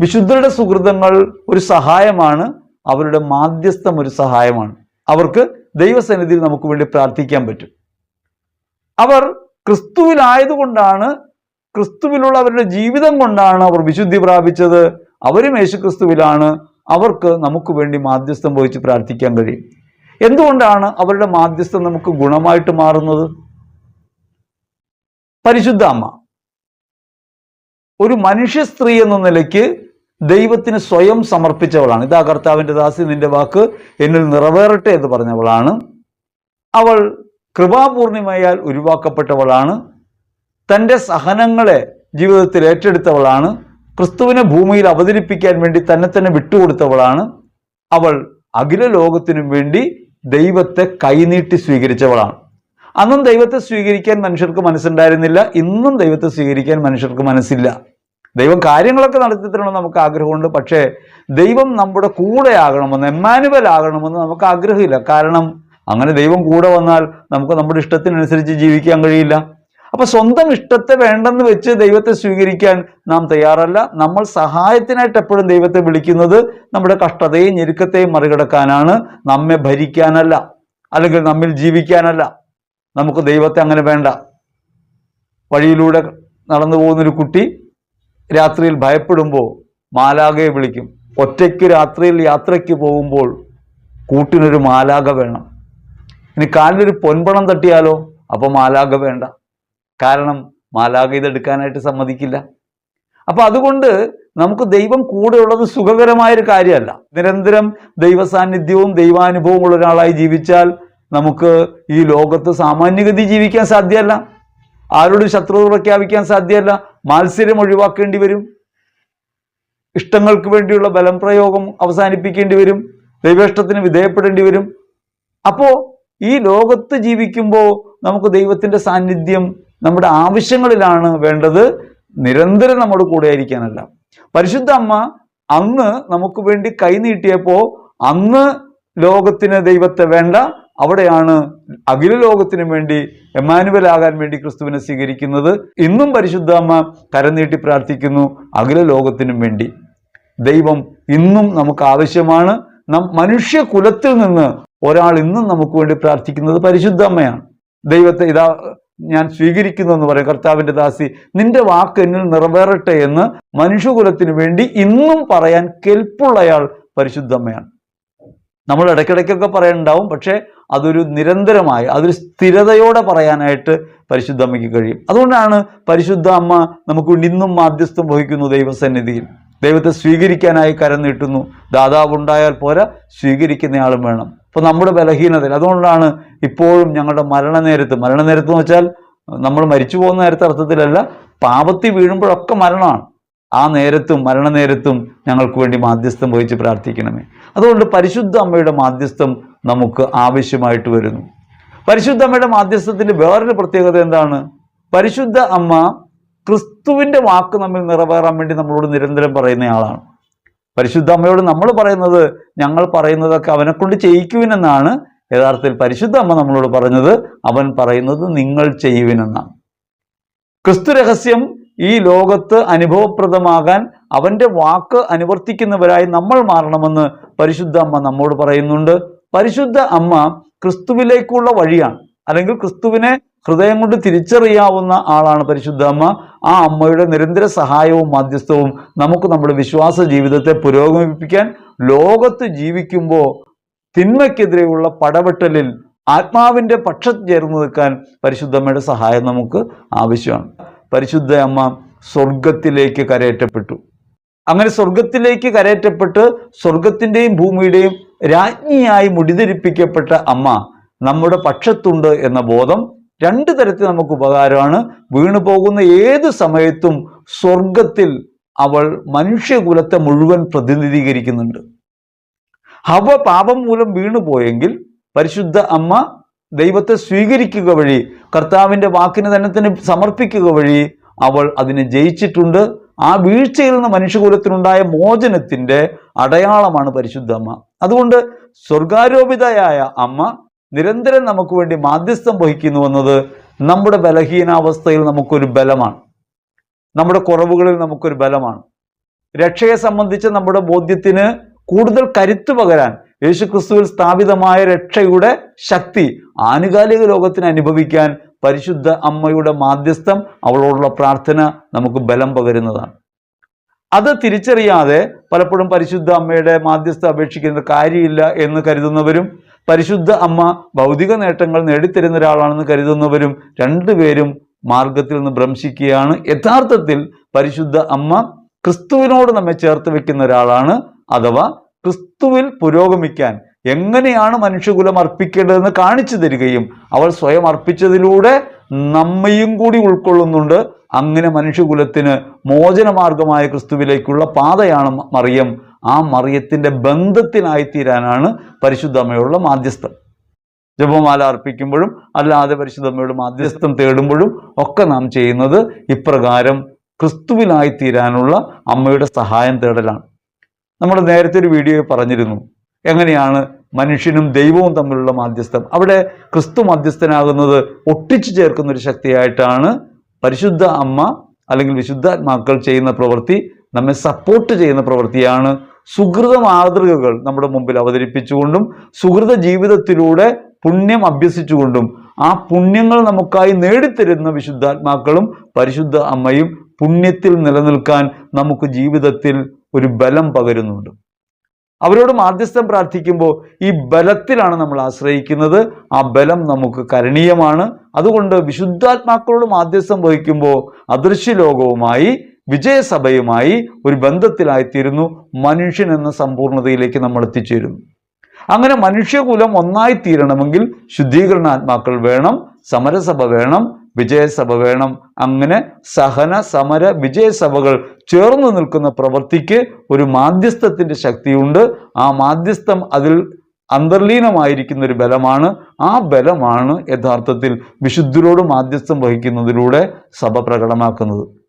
വിശുദ്ധരുടെ സുഹൃതങ്ങൾ ഒരു സഹായമാണ് അവരുടെ മാധ്യസ്ഥം ഒരു സഹായമാണ്. അവർക്ക് ദൈവസന്നിധിയിൽ നമുക്ക് വേണ്ടി പ്രാർത്ഥിക്കാൻ പറ്റും. അവർ ക്രിസ്തുവിലായതുകൊണ്ടാണ് ക്രിസ്തുവിലുള്ള അവരുടെ ജീവിതം കൊണ്ടാണ് അവർ വിശുദ്ധി പ്രാപിച്ചത്. അവരും യേശു ക്രിസ്തുവിലാണ് അവർക്ക് നമുക്ക് വേണ്ടി മാധ്യസ്ഥം വഹിച്ച് പ്രാർത്ഥിക്കാൻ കഴിയും. എന്തുകൊണ്ടാണ് അവരുടെ മാധ്യസ്ഥം നമുക്ക് ഗുണമായിട്ട് മാറുന്നത്? പരിശുദ്ധ അമ്മ ഒരു മനുഷ്യ സ്ത്രീ എന്ന നിലയ്ക്ക് ദൈവത്തിന് സ്വയം സമർപ്പിച്ചവളാണ്. ഇതാ കർത്താവിന്റെ ദാസി നിന്റെ വാക്ക് എന്നിൽ നിറവേറട്ടെ എന്ന് പറഞ്ഞവളാണ്. അവൾ കൃപാപൂർണിമയാൽ ഉരുവാക്കപ്പെട്ടവളാണ്. തന്റെ സഹനങ്ങളെ ജീവിതത്തിൽ ഏറ്റെടുത്തവളാണ്. ക്രിസ്തുവിനെ ഭൂമിയിൽ അവതരിപ്പിക്കാൻ വേണ്ടി തന്നെ തന്നെ വിട്ടുകൊടുത്തവളാണ്. അവൾ അഖില ലോകത്തിനും വേണ്ടി ദൈവത്തെ കൈനീട്ടി സ്വീകരിച്ചവളാണ്. അന്നും ദൈവത്തെ സ്വീകരിക്കാൻ മനുഷ്യർക്ക് മനസ്സുണ്ടായിരുന്നില്ല. ഇന്നും ദൈവത്തെ സ്വീകരിക്കാൻ മനുഷ്യർക്ക് മനസ്സില്ല. ദൈവം കാര്യങ്ങളൊക്കെ നടത്തി തരണമെന്ന് നമുക്ക് ആഗ്രഹമുണ്ട്. പക്ഷേ ദൈവം നമ്മുടെ കൂടെ ആകണമെന്ന് എമ്മാനുവൽ ആകണമെന്ന് നമുക്ക് ആഗ്രഹമില്ല. കാരണം അങ്ങനെ ദൈവം കൂടെ വന്നാൽ നമുക്ക് നമ്മുടെ ഇഷ്ടത്തിനനുസരിച്ച് ജീവിക്കാൻ കഴിയില്ല. അപ്പൊ സ്വന്തം ഇഷ്ടത്തെ വേണ്ടെന്ന് വെച്ച് ദൈവത്തെ സ്വീകരിക്കാൻ നാം തയ്യാറല്ല. നമ്മൾ സഹായത്തിനായിട്ട് എപ്പോഴും ദൈവത്തെ വിളിക്കുന്നത് നമ്മുടെ കഷ്ടതയും ഞെരുക്കത്തെയും മറികടക്കാനാണ്. നമ്മെ ഭരിക്കാനല്ല അല്ലെങ്കിൽ നമ്മിൽ ജീവിക്കാനല്ല. നമുക്ക് ദൈവത്തെ അങ്ങനെ വേണ്ട. വഴിയിലൂടെ നടന്നു പോകുന്നൊരു കുട്ടി രാത്രിയിൽ ഭയപ്പെടുമ്പോൾ മാലാകയെ വിളിക്കും. ഒറ്റയ്ക്ക് രാത്രിയിൽ യാത്രയ്ക്ക് പോകുമ്പോൾ കൂട്ടിനൊരു മാലാക വേണം. ഇനി കാലിലൊരു പൊൻപണം തട്ടിയാലോ? അപ്പോൾ മാലാക വേണ്ട. കാരണം മാലാഖ ഇതെടുക്കാനായിട്ട് സമ്മതിക്കില്ല. അപ്പൊ അതുകൊണ്ട് നമുക്ക് ദൈവം കൂടെയുള്ളത് സുഖകരമായൊരു കാര്യമല്ല. നിരന്തരം ദൈവസാന്നിധ്യവും ദൈവാനുഭവവും ഉള്ള ഒരാളായി ജീവിച്ചാൽ നമുക്ക് ഈ ലോകത്ത് സാമാന്യഗതി ജീവിക്കാൻ സാധ്യമല്ല. ആരോടും ശത്രുത പ്രഖ്യാപിക്കാൻ സാധ്യമല്ല. മാത്സര്യം ഒഴിവാക്കേണ്ടി വരും. ഇഷ്ടങ്ങൾക്ക് വേണ്ടിയുള്ള ബലം പ്രയോഗം അവസാനിപ്പിക്കേണ്ടി വരും. ദൈവേഷ്ടത്തിന് വിധേയപ്പെടേണ്ടി വരും. അപ്പോൾ ഈ ലോകത്ത് ജീവിക്കുമ്പോൾ നമുക്ക് ദൈവത്തിന്റെ സാന്നിധ്യം നമ്മുടെ ആവശ്യങ്ങളിലാണ് വേണ്ടത് നിരന്തരം നമ്മുടെ കൂടെ ആയിരിക്കാനല്ല. പരിശുദ്ധ അമ്മ അന്ന് നമുക്ക് വേണ്ടി കൈനീട്ടിയപ്പോ അന്ന് ലോകത്തിന് ദൈവത്തെ വേണ്ട അവിടെയാണ് അഖില ലോകത്തിനും വേണ്ടി എമാനുവൽ ആകാൻ വേണ്ടി ക്രിസ്തുവിനെ സ്വീകരിക്കുന്നത്. ഇന്നും പരിശുദ്ധ അമ്മ കരനീട്ടി പ്രാർത്ഥിക്കുന്നു അഖില ലോകത്തിനും വേണ്ടി. ദൈവം ഇന്നും നമുക്ക് ആവശ്യമാണ്. നം മനുഷ്യകുലത്തിൽ നിന്ന് ഒരാൾ ഇന്നും നമുക്ക് വേണ്ടി പ്രാർത്ഥിക്കുന്നത് പരിശുദ്ധ അമ്മയാണ്. ദൈവത്തെ ഇതാ ഞാൻ സ്വീകരിക്കുന്നു എന്ന് പറയും. കർത്താവിന്റെ ദാസി നിന്റെ വാക്ക് എന്നിൽ നിറവേറട്ടെ എന്ന് മനുഷ്യകുലത്തിന് വേണ്ടി ഇന്നും പറയാൻ കെൽപ്പുള്ളയാൾ പരിശുദ്ധമ്മയാണ്. നമ്മൾ ഇടയ്ക്കിടയ്ക്കൊക്കെ പറയാനുണ്ടാവും പക്ഷേ അതൊരു നിരന്തരമായി അതൊരു സ്ഥിരതയോടെ പറയാനായിട്ട് പരിശുദ്ധ അമ്മയ്ക്ക് കഴിയും. അതുകൊണ്ടാണ് പരിശുദ്ധ അമ്മ നമുക്ക് ഇന്നും മാധ്യസ്ഥം വഹിക്കുന്നു ദൈവസന്നിധിയിൽ. ദൈവത്തെ സ്വീകരിക്കാനായി കരം നീട്ടുന്നു. ദാതാവ് ഉണ്ടായാൽ പോരാ സ്വീകരിക്കുന്നയാളും വേണം. അപ്പോൾ നമ്മുടെ ബലഹീനതയിൽ അതുകൊണ്ടാണ് ഇപ്പോഴും ഞങ്ങളുടെ മരണനേരത്ത് മരണനേരത്ത് എന്ന് വെച്ചാൽ നമ്മൾ മരിച്ചു പോകുന്ന നേരത്തെ അർത്ഥത്തിലല്ല പാപത്തിൽ വീഴുമ്പോഴൊക്കെ മരണമാണ്. ആ നേരത്തും മരണനേരത്തും ഞങ്ങൾക്ക് വേണ്ടി മാധ്യസ്ഥം വഹിച്ച് പ്രാർത്ഥിക്കണമേ. അതുകൊണ്ട് പരിശുദ്ധ അമ്മയുടെ മാധ്യസ്ഥം നമുക്ക് ആവശ്യമായിട്ട് വരുന്നു. പരിശുദ്ധ അമ്മയുടെ മാധ്യസ്ഥത്തിന്റെ വേറൊരു പ്രത്യേകത എന്താണ്? പരിശുദ്ധ അമ്മ ക്രിസ്തുവിന്റെ വാക്ക് നമ്മിൽ നിറവേറാൻ വേണ്ടി നമ്മളോട് നിരന്തരം പറയുന്നയാളാണ്. പരിശുദ്ധ അമ്മയോട് നമ്മൾ പറയുന്നത് ഞങ്ങൾ പറയുന്നതൊക്കെ അവനെ കൊണ്ട് ചെയ്യിക്കുവിനെന്നാണ്. യഥാർത്ഥത്തിൽ പരിശുദ്ധ അമ്മ നമ്മളോട് പറഞ്ഞത് അവൻ പറയുന്നത് നിങ്ങൾ ചെയ്യുവിനെന്നാണ്. ക്രിസ്തു രഹസ്യം ഈ ലോകത്ത് അനുഭവപ്രദമാകാൻ അവന്റെ വാക്ക് അനുവർത്തിക്കുന്നവരായി നമ്മൾ മാറണമെന്ന് പരിശുദ്ധ അമ്മ നമ്മോട് പറയുന്നുണ്ട്. പരിശുദ്ധ അമ്മ ക്രിസ്തുവിലേക്കുള്ള വഴിയാണ്. അല്ലെങ്കിൽ ക്രിസ്തുവിനെ ഹൃദയം കൊണ്ട് തിരിച്ചറിയാവുന്ന ആളാണ് പരിശുദ്ധ അമ്മ. ആ അമ്മയുടെ നിരന്തര സഹായവും മധ്യസ്ഥവും നമുക്ക് നമ്മുടെ വിശ്വാസ ജീവിതത്തെ പുരോഗമിപ്പിക്കാൻ ലോകത്ത് ജീവിക്കുമ്പോൾ തിന്മയ്ക്കെതിരെയുള്ള പടവെട്ടലിൽ ആത്മാവിന്റെ പക്ഷത്ത് ചേർന്ന് നിൽക്കാൻ പരിശുദ്ധമ്മയുടെ സഹായം നമുക്ക് ആവശ്യമാണ്. പരിശുദ്ധ അമ്മ സ്വർഗത്തിലേക്ക് കരയറ്റപ്പെട്ടു. അങ്ങനെ സ്വർഗത്തിലേക്ക് കരയറ്റപ്പെട്ട് സ്വർഗത്തിന്റെയും ഭൂമിയുടെയും രാജ്ഞിയായി മുടിതിരിപ്പിക്കപ്പെട്ട അമ്മ നമ്മുടെ പക്ഷത്തുണ്ട് എന്ന ബോധം രണ്ട് തരത്തിൽ നമുക്ക് ഉപകാരമാണ്. വീണു പോകുന്ന ഏത് സമയത്തും സ്വർഗത്തിൽ അവൾ മനുഷ്യകുലത്തെ മുഴുവൻ പ്രതിനിധീകരിക്കുന്നുണ്ട്. ഹവ പാപം മൂലം വീണുപോയെങ്കിൽ പരിശുദ്ധ അമ്മ ദൈവത്തെ സ്വീകരിക്കുക വഴി കർത്താവിന്റെ വാക്കിന് തന്നെ തന്നെ സമർപ്പിക്കുക വഴി അവൾ അതിനെ ജയിച്ചിട്ടുണ്ട്. ആ വീഴ്ചയിൽ നിന്ന് മനുഷ്യകുലത്തിനുണ്ടായ മോചനത്തിന്റെ അടയാളമാണ് പരിശുദ്ധ അമ്മ. അതുകൊണ്ട് സ്വർഗാരോപിതയായ അമ്മ നിരന്തരം നമുക്ക് വേണ്ടി മാധ്യസ്ഥം വഹിക്കുന്നു എന്നത് നമ്മുടെ ബലഹീനാവസ്ഥയിൽ നമുക്കൊരു ബലമാണ്. നമ്മുടെ കുറവുകളിൽ നമുക്കൊരു ബലമാണ്. രക്ഷയെ സംബന്ധിച്ച് നമ്മുടെ ബോധ്യത്തിന് കൂടുതൽ കരുത്ത് പകരാൻ യേശു ക്രിസ്തുവിൽ സ്ഥാപിതമായ രക്ഷയുടെ ശക്തി ആനുകാലിക ലോകത്തിന് അനുഭവിക്കാൻ പരിശുദ്ധ അമ്മയുടെ മാധ്യസ്ഥം അവളോടുള്ള പ്രാർത്ഥന നമുക്ക് ബലം പകരുന്നതാണ്. അത് തിരിച്ചറിയാതെ പലപ്പോഴും പരിശുദ്ധ അമ്മയുടെ മാധ്യസ്ഥ അപേക്ഷിക്കുന്നത് കാര്യമില്ല എന്ന് കരുതുന്നവരും പരിശുദ്ധ അമ്മ ഭൗതിക നേട്ടങ്ങൾ നേടിത്തരുന്ന ഒരാളാണെന്ന് കരുതുന്നവരും രണ്ടുപേരും മാർഗത്തിൽ നിന്ന് ഭ്രംശിക്കുകയാണ്. യഥാർത്ഥത്തിൽ പരിശുദ്ധ അമ്മ ക്രിസ്തുവിനോട് നമ്മെ ചേർത്ത് വെക്കുന്ന ഒരാളാണ് അഥവാ ക്രിസ്തുവിൽ പുരോഗമിക്കാൻ എങ്ങനെയാണ് മനുഷ്യകുലം അർപ്പിക്കേണ്ടതെന്ന് കാണിച്ചു തരികയും അവൾ സ്വയം അർപ്പിച്ചതിലൂടെ നമ്മയും കൂടി ഉൾക്കൊള്ളുന്നുണ്ട്. അങ്ങനെ മനുഷ്യകുലത്തിന് മോചനമാർഗമായ ക്രിസ്തുവിലേക്കുള്ള പാതയാണ് മറിയം. ആ മറിയത്തിന്റെ ബന്ധത്തിനായിത്തീരാനാണ് പരിശുദ്ധ അമ്മയുള്ള മാധ്യസ്ഥം. ജപമാല അർപ്പിക്കുമ്പോഴും അല്ലാതെ പരിശുദ്ധമ്മയുടെ മാധ്യസ്ഥം തേടുമ്പോഴും ഒക്കെ നാം ചെയ്യുന്നത് ഇപ്രകാരം ക്രിസ്തുവിനായി തീരാനുള്ള അമ്മയുടെ സഹായം തേടലാണ്. നമ്മൾ നേരത്തെ ഒരു വീഡിയോയിൽ പറഞ്ഞിരുന്നു. എങ്ങനെയാണ് മനുഷ്യനും ദൈവവും തമ്മിലുള്ള മാധ്യസ്ഥം? അവിടെ ക്രിസ്തു മധ്യസ്ഥനാകുന്നത് ഒട്ടിച്ചു ചേർക്കുന്ന ഒരു ശക്തിയായിട്ടാണ് പരിശുദ്ധ അമ്മ അല്ലെങ്കിൽ വിശുദ്ധാത്മാക്കൾ ചെയ്യുന്ന പ്രവൃത്തി നമ്മെ സപ്പോർട്ട് ചെയ്യുന്ന പ്രവൃത്തിയാണ് സുഹൃത മാതൃകകൾ നമ്മുടെ മുമ്പിൽ അവതരിപ്പിച്ചുകൊണ്ടും സുഹൃത ജീവിതത്തിലൂടെ പുണ്യം അഭ്യസിച്ചുകൊണ്ടും ആ പുണ്യങ്ങൾ നമുക്കായി നേടിത്തരുന്ന വിശുദ്ധാത്മാക്കളും പരിശുദ്ധ അമ്മയും പുണ്യത്തിൽ നിലനിൽക്കാൻ നമുക്ക് ജീവിതത്തിൽ ഒരു ബലം പകരുന്നുണ്ട്. അവരോട് മാധ്യസ്ഥം പ്രാർത്ഥിക്കുമ്പോൾ ഈ ബലത്തിലാണ് നമ്മൾ ആശ്രയിക്കുന്നത്. ആ ബലം നമുക്ക് കരണീയമാണ്. അതുകൊണ്ട് വിശുദ്ധാത്മാക്കളോട് മാധ്യസ്ഥം വഹിക്കുമ്പോൾ അദൃശ്യ ലോകവുമായി വിജയസഭയുമായി ഒരു ബന്ധത്തിലായിത്തീരുന്നു. മനുഷ്യൻ എന്ന സമ്പൂർണതയിലേക്ക് നമ്മൾ എത്തിച്ചേരുന്നു. അങ്ങനെ മനുഷ്യകുലം ഒന്നായി തീരണമെങ്കിൽ ശുദ്ധീകരണാത്മാക്കൾ വേണം സമരസഭ വേണം വിജയസഭ വേണം. അങ്ങനെ സഹന സമര വിജയസഭകൾ ചേർന്ന് നിൽക്കുന്ന പ്രവൃത്തിക്ക് ഒരു മാധ്യസ്ഥത്തിന്റെ ശക്തിയുണ്ട്. ആ മാധ്യസ്ഥം അതിൽ അന്തർലീനമായിരിക്കുന്ന ഒരു ബലമാണ്. ആ ബലമാണ് യഥാർത്ഥത്തിൽ വിശുദ്ധരോട് മാധ്യസ്ഥം വഹിക്കുന്നതിലൂടെ സഭ പ്രകടമാക്കുന്നത്.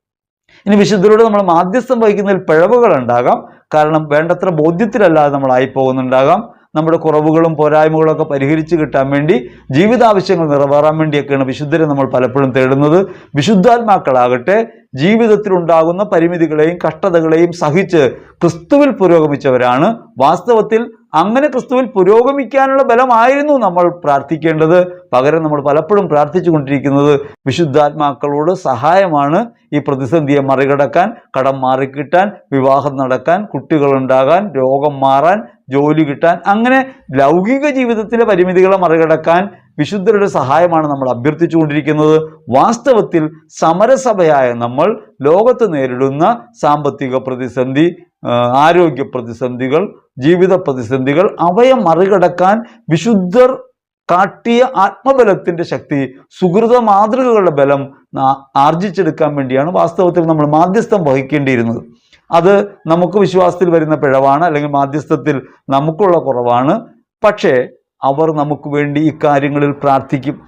ഇനി വിശുദ്ധരോട് നമ്മൾ മാധ്യസ്ഥം വഹിക്കുന്നതിൽ പിഴവുകൾ ഉണ്ടാകാം കാരണം വേണ്ടത്ര ബോധ്യത്തിലല്ലാതെ നമ്മളായി പോകുന്നുണ്ടാകാം നമ്മുടെ കുറവുകളും പോരായ്മകളൊക്കെ പരിഹരിച്ച് കിട്ടാൻ വേണ്ടി ജീവിതാവശ്യങ്ങൾ നിറവേറാൻ വേണ്ടിയൊക്കെയാണ് വിശുദ്ധരെ നമ്മൾ പലപ്പോഴും തേടുന്നത്. വിശുദ്ധാത്മാക്കളാകട്ടെ ജീവിതത്തിലുണ്ടാകുന്ന പരിമിതികളെയും കഷ്ടതകളെയും സഹിച്ച് ക്രിസ്തുവിൽ പുരോഗമിച്ചവരാണ്. വാസ്തവത്തിൽ അങ്ങനെ ക്രിസ്തുവിൽ പുരോഗമിക്കാനുള്ള ബലമായിരുന്നു നമ്മൾ പ്രാർത്ഥിക്കേണ്ടത്. പകരം നമ്മൾ പലപ്പോഴും പ്രാർത്ഥിച്ചു കൊണ്ടിരിക്കുന്നത് വിശുദ്ധാത്മാക്കളോട് സഹായമാണ് ഈ പ്രതിസന്ധിയെ മറികടക്കാൻ കടം മാറിക്കിട്ടാൻ വിവാഹം നടക്കാൻ കുട്ടികളുണ്ടാകാൻ രോഗം മാറാൻ ജോലി കിട്ടാൻ അങ്ങനെ ലൗകിക ജീവിതത്തിലെ പരിമിതികളെ മറികടക്കാൻ വിശുദ്ധരുടെ സഹായമാണ് നമ്മൾ അഭ്യർത്ഥിച്ചുകൊണ്ടിരിക്കുന്നത്. വാസ്തവത്തിൽ സമരസഭയായ നമ്മൾ ലോകത്ത് നേരിടുന്ന സാമ്പത്തിക പ്രതിസന്ധി ആരോഗ്യ പ്രതിസന്ധികൾ ജീവിത പ്രതിസന്ധികൾ അവയെ മറികടക്കാൻ വിശുദ്ധർ കാട്ടിയ ആത്മബലത്തിന്റെ ശക്തി സുഹൃത മാതൃകകളുടെ ബലം ആർജിച്ചെടുക്കാൻ വേണ്ടിയാണ് വാസ്തവത്തിൽ നമ്മൾ മാധ്യസ്ഥം വഹിക്കേണ്ടിയിരുന്നത്. അത് നമുക്ക് വിശ്വാസത്തിൽ വരുന്ന പിഴവാണ് അല്ലെങ്കിൽ മാധ്യസ്ഥത്തിൽ നമുക്കുള്ള കുറവാണ്. പക്ഷേ അവർ നമുക്ക് വേണ്ടി ഇക്കാര്യങ്ങളിൽ പ്രാർത്ഥിക്കും.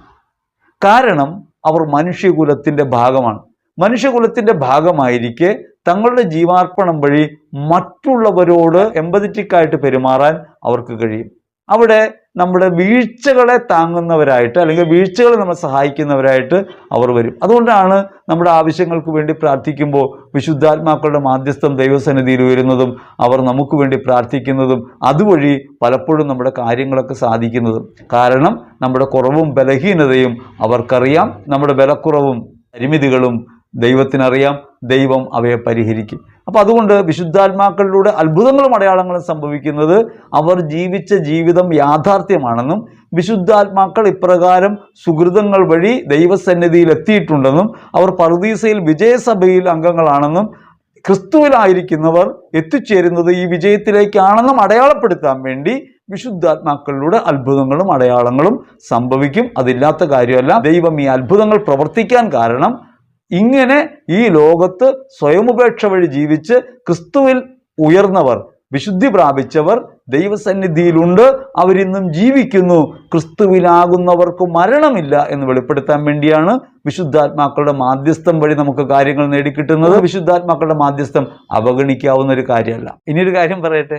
കാരണം അവർ മനുഷ്യകുലത്തിന്റെ ഭാഗമാണ്. മനുഷ്യകുലത്തിന്റെ ഭാഗമായിരിക്കെ തങ്ങളുടെ ജീവാർപ്പണം വഴി മറ്റുള്ളവരോട് എമ്പതറ്റിക്കായിട്ട് പെരുമാറാൻ അവർക്ക് കഴിയും. അവിടെ നമ്മുടെ വീഴ്ചകളെ താങ്ങുന്നവരായിട്ട് അല്ലെങ്കിൽ വീഴ്ചകളെ നമ്മൾ സഹായിക്കുന്നവരായിട്ട് അവർ വരും. അതുകൊണ്ടാണ് നമ്മുടെ ആവശ്യങ്ങൾക്ക് വേണ്ടി പ്രാർത്ഥിക്കുമ്പോൾ വിശുദ്ധാത്മാക്കളുടെ മാധ്യസ്ഥം ദൈവസന്നിധിയിൽ വരുന്നതും അവർ നമുക്ക് വേണ്ടി പ്രാർത്ഥിക്കുന്നതും അതുവഴി പലപ്പോഴും നമ്മുടെ കാര്യങ്ങളൊക്കെ സാധിക്കുന്നതും. കാരണം നമ്മുടെ കുറവും ബലഹീനതയും അവർക്കറിയാം. നമ്മുടെ ബലക്കുറവും പരിമിതികളും ദൈവത്തിനറിയാം. ദൈവം അവയെ പരിഹരിക്കും. അപ്പോൾ അതുകൊണ്ട് വിശുദ്ധാത്മാക്കളിലൂടെ അത്ഭുതങ്ങളും അടയാളങ്ങളും സംഭവിക്കുന്നത് അവർ ജീവിച്ച ജീവിതം യാഥാർത്ഥ്യമാണെന്നും വിശുദ്ധാത്മാക്കൾ ഇപ്രകാരം സുഹൃതങ്ങൾ വഴി ദൈവസന്നിധിയിൽ എത്തിയിട്ടുണ്ടെന്നും അവർ പറുദീസയിൽ വിജയസഭയിൽ അംഗങ്ങളാണെന്നും ക്രിസ്തുവിലായിരിക്കുന്നവർ എത്തിച്ചേരുന്നത് ഈ വിജയത്തിലേക്കാണെന്നും അടയാളപ്പെടുത്താൻ വേണ്ടി വിശുദ്ധാത്മാക്കളിലൂടെ അത്ഭുതങ്ങളും അടയാളങ്ങളും സംഭവിക്കും. അതില്ലാത്ത കാര്യമല്ല. ദൈവം ഈ അത്ഭുതങ്ങൾ പ്രവർത്തിക്കാൻ കാരണം ഇങ്ങനെ ഈ ലോകത്ത് സ്വയമുപേക്ഷ വഴി ജീവിച്ച് ക്രിസ്തുവിൽ ഉയർന്നവർ വിശുദ്ധി പ്രാപിച്ചവർ ദൈവസന്നിധിയിലുണ്ട് അവരിന്നും ജീവിക്കുന്നു. ക്രിസ്തുവിലാകുന്നവർക്ക് മരണമില്ല എന്ന് വെളിപ്പെടുത്താൻ വേണ്ടിയാണ് വിശുദ്ധാത്മാക്കളുടെ മാധ്യസ്ഥം വഴി നമുക്ക് കാര്യങ്ങൾ നേടിക്കിട്ടുന്നത്. വിശുദ്ധാത്മാക്കളുടെ മാധ്യസ്ഥം അവഗണിക്കാവുന്ന ഒരു കാര്യമല്ല. ഇനിയൊരു കാര്യം പറയട്ടെ.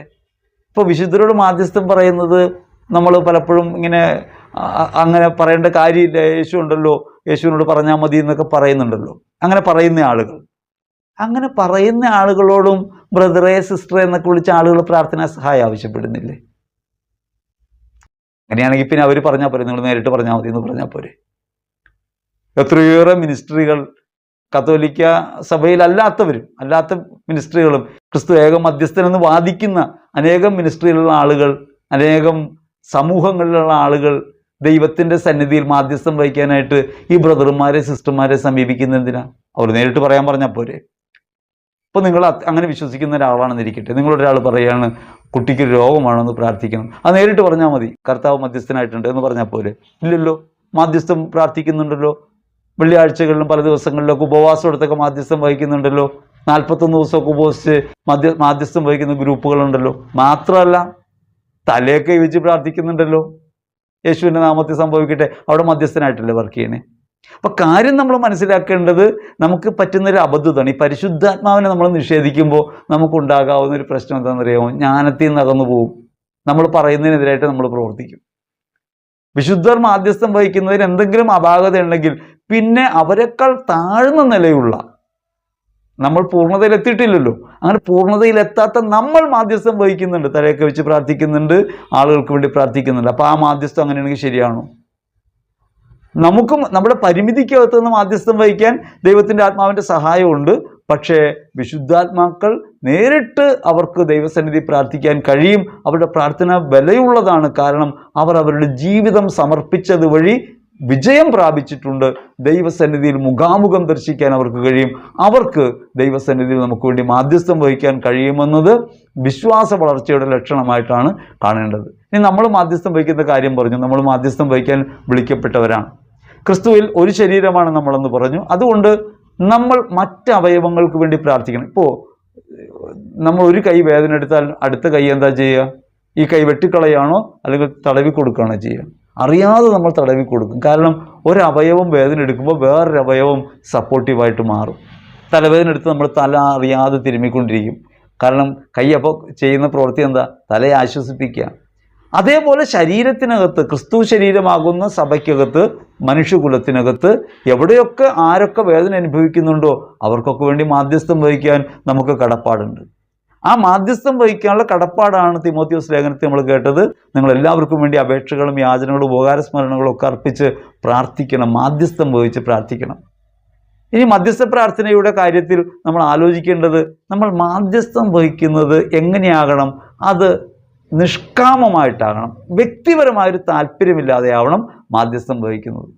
ഇപ്പോൾ വിശുദ്ധരോട് മാധ്യസ്ഥം പറയുന്നത് നമ്മൾ പലപ്പോഴും ഇങ്ങനെ അങ്ങനെ പറയേണ്ട കാര്യമില്ല. യേശു ഉണ്ടല്ലോ. യേശുവിനോട് പറഞ്ഞാൽ മതി എന്നൊക്കെ പറയുന്നുണ്ടല്ലോ. അങ്ങനെ പറയുന്ന ആളുകൾ. അങ്ങനെ പറയുന്ന ആളുകളോടും ബ്രദറെ സിസ്റ്ററെ എന്നൊക്കെ വിളിച്ച ആളുകൾ പ്രാർത്ഥനാ സഹായം ആവശ്യപ്പെടുന്നില്ലേ? അങ്ങനെയാണെങ്കിൽ പിന്നെ അവർ പറഞ്ഞാൽ പോരെ. നിങ്ങൾ നേരിട്ട് പറഞ്ഞാൽ മതി എന്ന് പറഞ്ഞാൽ പോരെ. എത്രയേറെ മിനിസ്ട്രികൾ കത്തോലിക്ക സഭയിൽ അല്ലാത്തവരും അല്ലാത്ത മിനിസ്ട്രികളും ക്രിസ്തു ഏക മധ്യസ്ഥനെന്ന് വാദിക്കുന്ന അനേകം മിനിസ്ട്രിയിലുള്ള ആളുകൾ അനേകം സമൂഹങ്ങളിലുള്ള ആളുകൾ ദൈവത്തിന്റെ സന്നിധിയിൽ മാധ്യസ്ഥം വഹിക്കാനായിട്ട് ഈ ബ്രദർമാരെ സിസ്റ്റർമാരെ സമീപിക്കുന്ന എന്തിനാ? അവർ നേരിട്ട് പറയാൻ പറഞ്ഞാൽ പോരെ. ഇപ്പോൾ നിങ്ങൾ അങ്ങനെ വിശ്വസിക്കുന്ന ഒരാളാണെന്നിരിക്കട്ടെ നിങ്ങളൊരാൾ പറയുകയാണ് കുട്ടിക്ക് രോഗമാണെന്ന് പ്രാർത്ഥിക്കണം. അത് നേരിട്ട് പറഞ്ഞാൽ മതി. കർത്താവ് മധ്യസ്ഥനായിട്ടുണ്ട് എന്ന് പറഞ്ഞാൽ പോരെ. ഇല്ലല്ലോ. മാധ്യസ്ഥം പ്രാർത്ഥിക്കുന്നുണ്ടല്ലോ. വെള്ളിയാഴ്ചകളിലും പല ദിവസങ്ങളിലൊക്കെ ഉപവാസം എടുത്തൊക്കെ മാധ്യസ്ഥം വഹിക്കുന്നുണ്ടല്ലോ. നാൽപ്പത്തൊന്ന് ദിവസമൊക്കെ ഉപവസിച്ച് മധ്യ മാധ്യസ്ഥം വഹിക്കുന്ന ഗ്രൂപ്പുകളുണ്ടല്ലോ. മാത്രമല്ല തലയൊക്കെ വെച്ച് പ്രാർത്ഥിക്കുന്നുണ്ടല്ലോ. യേശുവിന്റെ നാമത്തിൽ സംഭവിക്കട്ടെ. അവിടെ മധ്യസ്ഥനായിട്ടല്ലേ വർക്ക് ചെയ്യണേ? അപ്പം കാര്യം നമ്മൾ മനസ്സിലാക്കേണ്ടത് നമുക്ക് പറ്റുന്നൊരു അബദ്ധതാണ് ഈ പരിശുദ്ധാത്മാവിനെ നമ്മൾ നിഷേധിക്കുമ്പോൾ നമുക്കുണ്ടാകാവുന്ന ഒരു പ്രശ്നം എന്താണെന്നറിയാമോ? ജ്ഞാനത്തിൽ നിന്ന് അകന്നു പോകും നമ്മൾ പറയുന്നതിനെതിരായിട്ട് നമ്മൾ പ്രവർത്തിക്കും. വിശുദ്ധർ മാധ്യസ്ഥം വഹിക്കുന്നതിന് എന്തെങ്കിലും അപാകത ഉണ്ടെങ്കിൽ പിന്നെ അവരെക്കാൾ താഴ്ന്ന നിലയുള്ള നമ്മൾ പൂർണതയിൽ എത്തിയിട്ടില്ലല്ലോ. അങ്ങനെ പൂർണതയിൽ എത്താത്ത നമ്മൾ മാധ്യസ്ഥം വഹിക്കുന്നുണ്ട്. തലയൊക്കെ വെച്ച് പ്രാർത്ഥിക്കുന്നുണ്ട്. ആളുകൾക്ക് വേണ്ടി പ്രാർത്ഥിക്കുന്നുണ്ട്. അപ്പോൾ ആ മാധ്യസ്ഥം അങ്ങനെയാണെങ്കിൽ ശരിയാണോ? നമുക്കും നമ്മുടെ പരിമിതിക്കകത്ത് നിന്ന് മാധ്യസ്ഥം വഹിക്കാൻ ദൈവത്തിന്റെ ആത്മാവിന്റെ സഹായമുണ്ട്. പക്ഷേ വിശുദ്ധാത്മാക്കൾ നേരിട്ട് അവർക്ക് ദൈവസന്നിധി പ്രാർത്ഥിക്കാൻ കഴിയും. അവരുടെ പ്രാർത്ഥന വിലയുള്ളതാണ് കാരണം അവർ അവരുടെ ജീവിതം സമർപ്പിച്ചത് വഴി വിജയം പ്രാപിച്ചിട്ടുണ്ട്. ദൈവസന്നിധിയിൽ മുഖാമുഖം ദർശിക്കാൻ അവർക്ക് കഴിയും. അവർക്ക് ദൈവസന്നിധിയിൽ നമുക്ക് വേണ്ടി മാധ്യസ്ഥം വഹിക്കാൻ കഴിയുമെന്നത് വിശ്വാസ വളർച്ചയുടെ ലക്ഷണമായിട്ടാണ് കാണേണ്ടത്. ഇനി നമ്മൾ മാധ്യസ്ഥം വഹിക്കുന്ന കാര്യം പറഞ്ഞു. നമ്മൾ മാധ്യസ്ഥം വഹിക്കാൻ വിളിക്കപ്പെട്ടവരാണ്. ക്രിസ്തുവിൽ ഒരു ശരീരമാണ് നമ്മളെന്ന് പറഞ്ഞു. അതുകൊണ്ട് നമ്മൾ മറ്റ് അവയവങ്ങൾക്ക് വേണ്ടി പ്രാർത്ഥിക്കണം. ഇപ്പോൾ നമ്മൾ ഒരു കൈ വേദന എടുത്താൽ അടുത്ത കൈ എന്താ ചെയ്യുക? ഈ കൈ വെട്ടിക്കളയാണോ അല്ലെങ്കിൽ തടവി കൊടുക്കുകയാണോ ചെയ്യുക? അറിയാതെ നമ്മൾ തടവി കൊടുക്കും. കാരണം ഒരു അവയവം വേദന എടുക്കുമ്പോൾ വേറൊരു അവയവം സപ്പോർട്ടീവായിട്ട് മാറും. തലവേദന എടുത്ത് നമ്മൾ തല അറിയാതെ തിരുമ്മിക്കൊണ്ടിരിക്കും. കാരണം കൈ അപ്പോൾ ചെയ്യുന്ന പ്രവൃത്തി എന്താ? തലയെ ആശ്വസിപ്പിക്കുക. അതേപോലെ ശരീരത്തിനകത്ത് ക്രിസ്തു ശരീരമാകുന്ന സഭയ്ക്കകത്ത് മനുഷ്യകുലത്തിനകത്ത് എവിടെയൊക്കെ ആരൊക്കെ വേദന അനുഭവിക്കുന്നുണ്ടോ അവർക്കൊക്കെ വേണ്ടി മാധ്യസ്ഥം വഹിക്കാൻ നമുക്ക് കടപ്പാടുണ്ട്. ആ മാധ്യസ്ഥം വഹിക്കാനുള്ള കടപ്പാടാണ് തിമോത്യോസ് ലേഖനത്തിൽ നമ്മൾ കേട്ടത്. നിങ്ങൾ എല്ലാവർക്കും വേണ്ടി അപേക്ഷകളും യാചനകളും ഉപകാരസ്മരണകളും ഒക്കെ അർപ്പിച്ച് പ്രാർത്ഥിക്കണം. മാധ്യസ്ഥം വഹിച്ച് പ്രാർത്ഥിക്കണം. ഇനി മധ്യസ്ഥ പ്രാർത്ഥനയുടെ കാര്യത്തിൽ നമ്മൾ ആലോചിക്കേണ്ടത് നമ്മൾ മാധ്യസ്ഥം വഹിക്കുന്നത് എങ്ങനെയാകണം? അത് നിഷ്കാമമായിട്ടാകണം. വ്യക്തിപരമായൊരു താല്പര്യമില്ലാതെ ആവണം മാധ്യസ്ഥം വഹിക്കുന്നത്.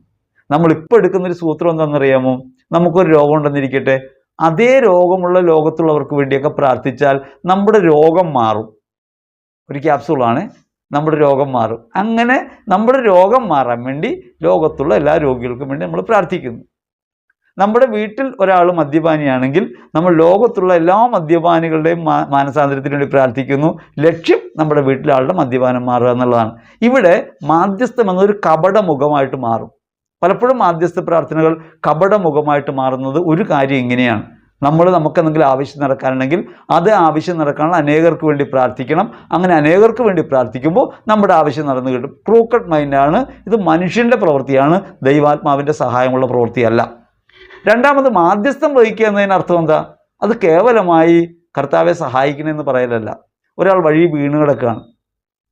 നമ്മളിപ്പോൾ എടുക്കുന്നൊരു സൂത്രം എന്താണെന്നറിയാമോ? നമുക്കൊരു രോഗം ഉണ്ടെന്നിരിക്കട്ടെ അതേ രോഗമുള്ള ലോകത്തുള്ളവർക്ക് വേണ്ടിയൊക്കെ പ്രാർത്ഥിച്ചാൽ നമ്മുടെ രോഗം മാറും. ഒരു ക്യാപ്സൂളാണ് നമ്മുടെ രോഗം മാറും. അങ്ങനെ നമ്മുടെ രോഗം മാറാൻ വേണ്ടി ലോകത്തുള്ള എല്ലാ രോഗികൾക്കും വേണ്ടി നമ്മൾ പ്രാർത്ഥിക്കുന്നു. നമ്മുടെ വീട്ടിൽ ഒരാൾ മദ്യപാനിയാണെങ്കിൽ നമ്മൾ ലോകത്തുള്ള എല്ലാ മദ്യപാനികളുടെയും മാനസാന്തരത്തിന് വേണ്ടി പ്രാർത്ഥിക്കുന്നു. ലക്ഷ്യം നമ്മുടെ വീട്ടിലെ ആളുടെ മദ്യപാനം മാറുക എന്നുള്ളതാണ്. ഇവിടെ മാധ്യസ്ഥം എന്നൊരു കപടമുഖമായിട്ട് മാറും. പലപ്പോഴും മാധ്യസ്ഥ പ്രാർത്ഥനകൾ കപടമുഖമായിട്ട് മാറുന്നത് ഒരു കാര്യം ഇങ്ങനെയാണ്. നമ്മൾ നമുക്ക് എന്തെങ്കിലും ആവശ്യം നടക്കാനുണ്ടെങ്കിൽ അത് ആവശ്യം നടക്കാനുള്ള അനേകർക്ക് വേണ്ടി പ്രാർത്ഥിക്കണം. അങ്ങനെ അനേകർക്ക് വേണ്ടി പ്രാർത്ഥിക്കുമ്പോൾ നമ്മുടെ ആവശ്യം നടന്നു കിട്ടും. ക്രൂക്കഡ് മൈൻഡാണ് ഇത് മനുഷ്യന്റെ പ്രവൃത്തിയാണ്. ദൈവാത്മാവിന്റെ സഹായമുള്ള പ്രവൃത്തിയല്ല. രണ്ടാമത് മാധ്യസ്ഥം വഹിക്കുക എന്നതിന് അർത്ഥം എന്താ? അത് കേവലമായി കർത്താവെ സഹായിക്കണമെന്ന് പറയലല്ല. ഒരാൾ വഴി വീണ് കിടക്കുകയാണ്.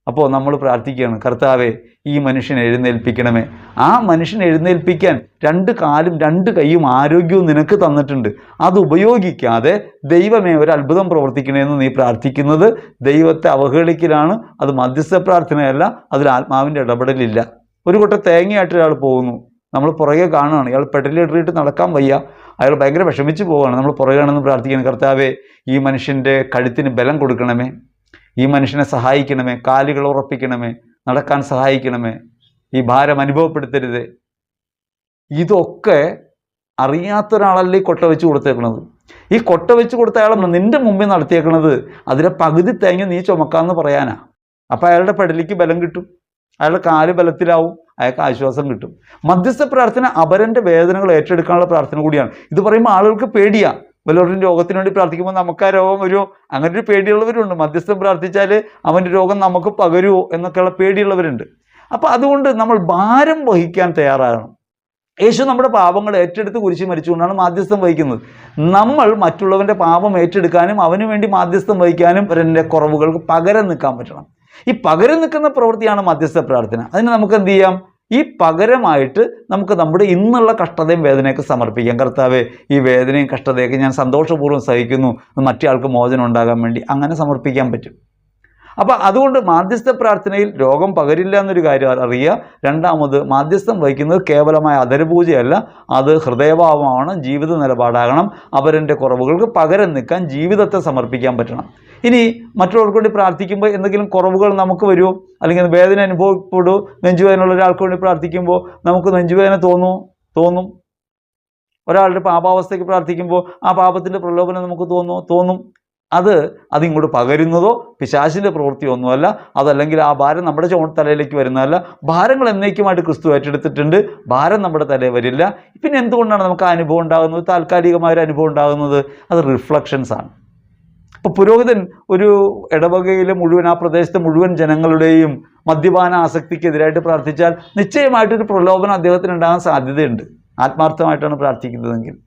അപ്പോൾ നമ്മൾ പ്രാർത്ഥിക്കുകയാണ് കർത്താവെ ഈ മനുഷ്യനെ എഴുന്നേൽപ്പിക്കണമേ. ആ മനുഷ്യനെ എഴുന്നേൽപ്പിക്കാൻ രണ്ട് കാലും രണ്ട് കൈയും ആരോഗ്യവും നിനക്ക് തന്നിട്ടുണ്ട്. അത് ഉപയോഗിക്കാതെ ദൈവമേ ഒരു അത്ഭുതം പ്രവർത്തിക്കണമെന്ന് നീ പ്രാർത്ഥിക്കുന്നത് ദൈവത്തെ അവഹേളിക്കലാണ്. അത് മധ്യസ്ഥ പ്രാർത്ഥനയല്ല അതിൽ ആത്മാവിന്റെ ഇടപെടലില്ല. ഒരു കൊട്ട തേങ്ങയായിട്ട് ഒരാൾ പോകുന്നു. നമ്മൾ പുറകെ കാണുകയാണ്. ഇയാൾ പെട്ടലിട്ടിട്ട് നടക്കാൻ വയ്യ. അയാൾ ഭയങ്കര വിഷമിച്ച് പോവുകയാണ്. നമ്മൾ പുറകെ പുറകെയാണെന്ന് പ്രാർത്ഥിക്കണം കർത്താവേ ഈ മനുഷ്യന്റെ കഴുത്തിന് ബലം കൊടുക്കണമേ. ഈ മനുഷ്യനെ സഹായിക്കണമേ കാലുകൾ ഉറപ്പിക്കണമേ നടക്കാൻ സഹായിക്കണമേ ഈ ഭാരം അനുഭവപ്പെടുത്തരുത്. ഇതൊക്കെ അറിയാത്ത ഒരാളല്ലേ ഈ കൊട്ട വെച്ച് കൊടുത്തേക്കണത്? ഈ കൊട്ട വെച്ച് കൊടുത്ത അയാൾ നിന്റെ മുമ്പിൽ നടത്തിയേക്കണത്. അതിലെ പകുതി തേങ്ങ നീ ചുമക്കാന്ന് പറയാനാ. അപ്പം അയാളുടെ പെടലിക്ക് ബലം കിട്ടും. അയാളുടെ കാൽ ബലത്തിലാവും. അയാൾക്ക് ആശ്വാസം കിട്ടും. മധ്യസ്ഥ പ്രാർത്ഥന അപരന്റെ വേദനകൾ ഏറ്റെടുക്കാനുള്ള പ്രാർത്ഥന കൂടിയാണ്. ഇത് പറയുമ്പോൾ ആളുകൾക്ക് പേടിയാ. വല്ലവരുടെ രോഗത്തിന് വേണ്ടി പ്രാർത്ഥിക്കുമ്പോൾ നമുക്ക് ആ രോഗം വരുമോ അങ്ങനെ ഒരു പേടിയുള്ളവരുണ്ട്. മധ്യസ്ഥം പ്രാർത്ഥിച്ചാൽ അവന്റെ രോഗം നമുക്ക് പകരുമോ എന്നൊക്കെയുള്ള പേടിയുള്ളവരുണ്ട്. അപ്പോൾ അതുകൊണ്ട് നമ്മൾ ഭാരം വഹിക്കാൻ തയ്യാറാകണം. യേശു നമ്മുടെ പാപങ്ങൾ ഏറ്റെടുത്ത് കുരിശി മരിച്ചുകൊണ്ടാണ് മാധ്യസ്ഥം വഹിക്കുന്നത്. നമ്മൾ മറ്റുള്ളവന്റെ പാപം ഏറ്റെടുക്കാനും അവന് വേണ്ടി മാധ്യസ്ഥം വഹിക്കാനും അവരെ കുറവുകൾക്ക് പകരം നിൽക്കാൻ പറ്റണം. ഈ പകരം നിൽക്കുന്ന പ്രവൃത്തിയാണ് മധ്യസ്ഥ പ്രാർത്ഥന. അതിന് നമുക്ക് എന്ത് ചെയ്യാം? ഈ പകരമായിട്ട് നമുക്ക് നമ്മുടെ ഇന്നുള്ള കഷ്ടതയും വേദനയൊക്കെ സമർപ്പിക്കാം. കർത്താവെ ഈ വേദനയും കഷ്ടതയൊക്കെ ഞാൻ സന്തോഷപൂർവം സഹിക്കുന്നു. മറ്റേ ആൾക്ക് മോചനം ഉണ്ടാകാൻ വേണ്ടി അങ്ങനെ സമർപ്പിക്കാൻ പറ്റും. അപ്പം അതുകൊണ്ട് മാധ്യസ്ഥ പ്രാർത്ഥനയിൽ രോഗം പകരില്ല എന്നൊരു കാര്യം അറിയുക. രണ്ടാമത് മാധ്യസ്ഥം വഹിക്കുന്നത് കേവലമായ അതരപൂജയല്ല അത് ഹൃദയഭാവമാണ് ജീവിത നിലപാടാകണം അവരന്റെ കുറവുകൾക്ക് പകരം നിൽക്കാൻ ജീവിതത്തെ സമർപ്പിക്കാൻ പറ്റണം. ഇനി മറ്റുള്ളവർക്ക് വേണ്ടി പ്രാർത്ഥിക്കുമ്പോൾ എന്തെങ്കിലും കുറവുകൾ നമുക്ക് വരുമോ? അല്ലെങ്കിൽ വേദന അനുഭവപ്പെടൂ നെഞ്ചുവേദനയുള്ള ഒരാൾക്ക് വേണ്ടി പ്രാർത്ഥിക്കുമ്പോൾ നമുക്ക് നെഞ്ചുവേദന തോന്നും തോന്നും. ഒരാളുടെ പാപാവസ്ഥയ്ക്ക് പ്രാർത്ഥിക്കുമ്പോൾ ആ പാപത്തിന്റെ പ്രലോഭനം നമുക്ക് തോന്നും തോന്നും. അത് അതിങ്ങോട്ട് പകരുന്നതോ പിശാശിന്റെ പ്രവൃത്തിയോ ഒന്നുമല്ല അതല്ലെങ്കിൽ ആ ഭാരം നമ്മുടെ ചുമ തലയിലേക്ക് വരുന്നതല്ല. ഭാരങ്ങൾ എന്നേക്കുമായിട്ട് ക്രിസ്തു ഏറ്റെടുത്തിട്ടുണ്ട്. ഭാരം നമ്മുടെ തലയിൽ വരില്ല. പിന്നെ എന്തുകൊണ്ടാണ് നമുക്ക് അനുഭവം ഉണ്ടാകുന്നത്? താൽക്കാലികമായ ഒരു അനുഭവം ഉണ്ടാകുന്നത് അത് റിഫ്ലക്ഷൻസ് ആണ്. അപ്പോൾ പുരോഹിതൻ ഒരു ഇടവകയിലെ മുഴുവൻ ആ പ്രദേശത്തെ മുഴുവൻ ജനങ്ങളുടെയും മദ്യപാന ആസക്തിക്കെതിരായിട്ട് പ്രാർത്ഥിച്ചാൽ നിശ്ചയമായിട്ടൊരു പ്രലോഭനം അദ്ദേഹത്തിന് ഉണ്ടാകാൻ സാധ്യതയുണ്ട്. ആത്മാർത്ഥമായിട്ടാണ് പ്രാർത്ഥിക്കുന്നതെങ്കിൽ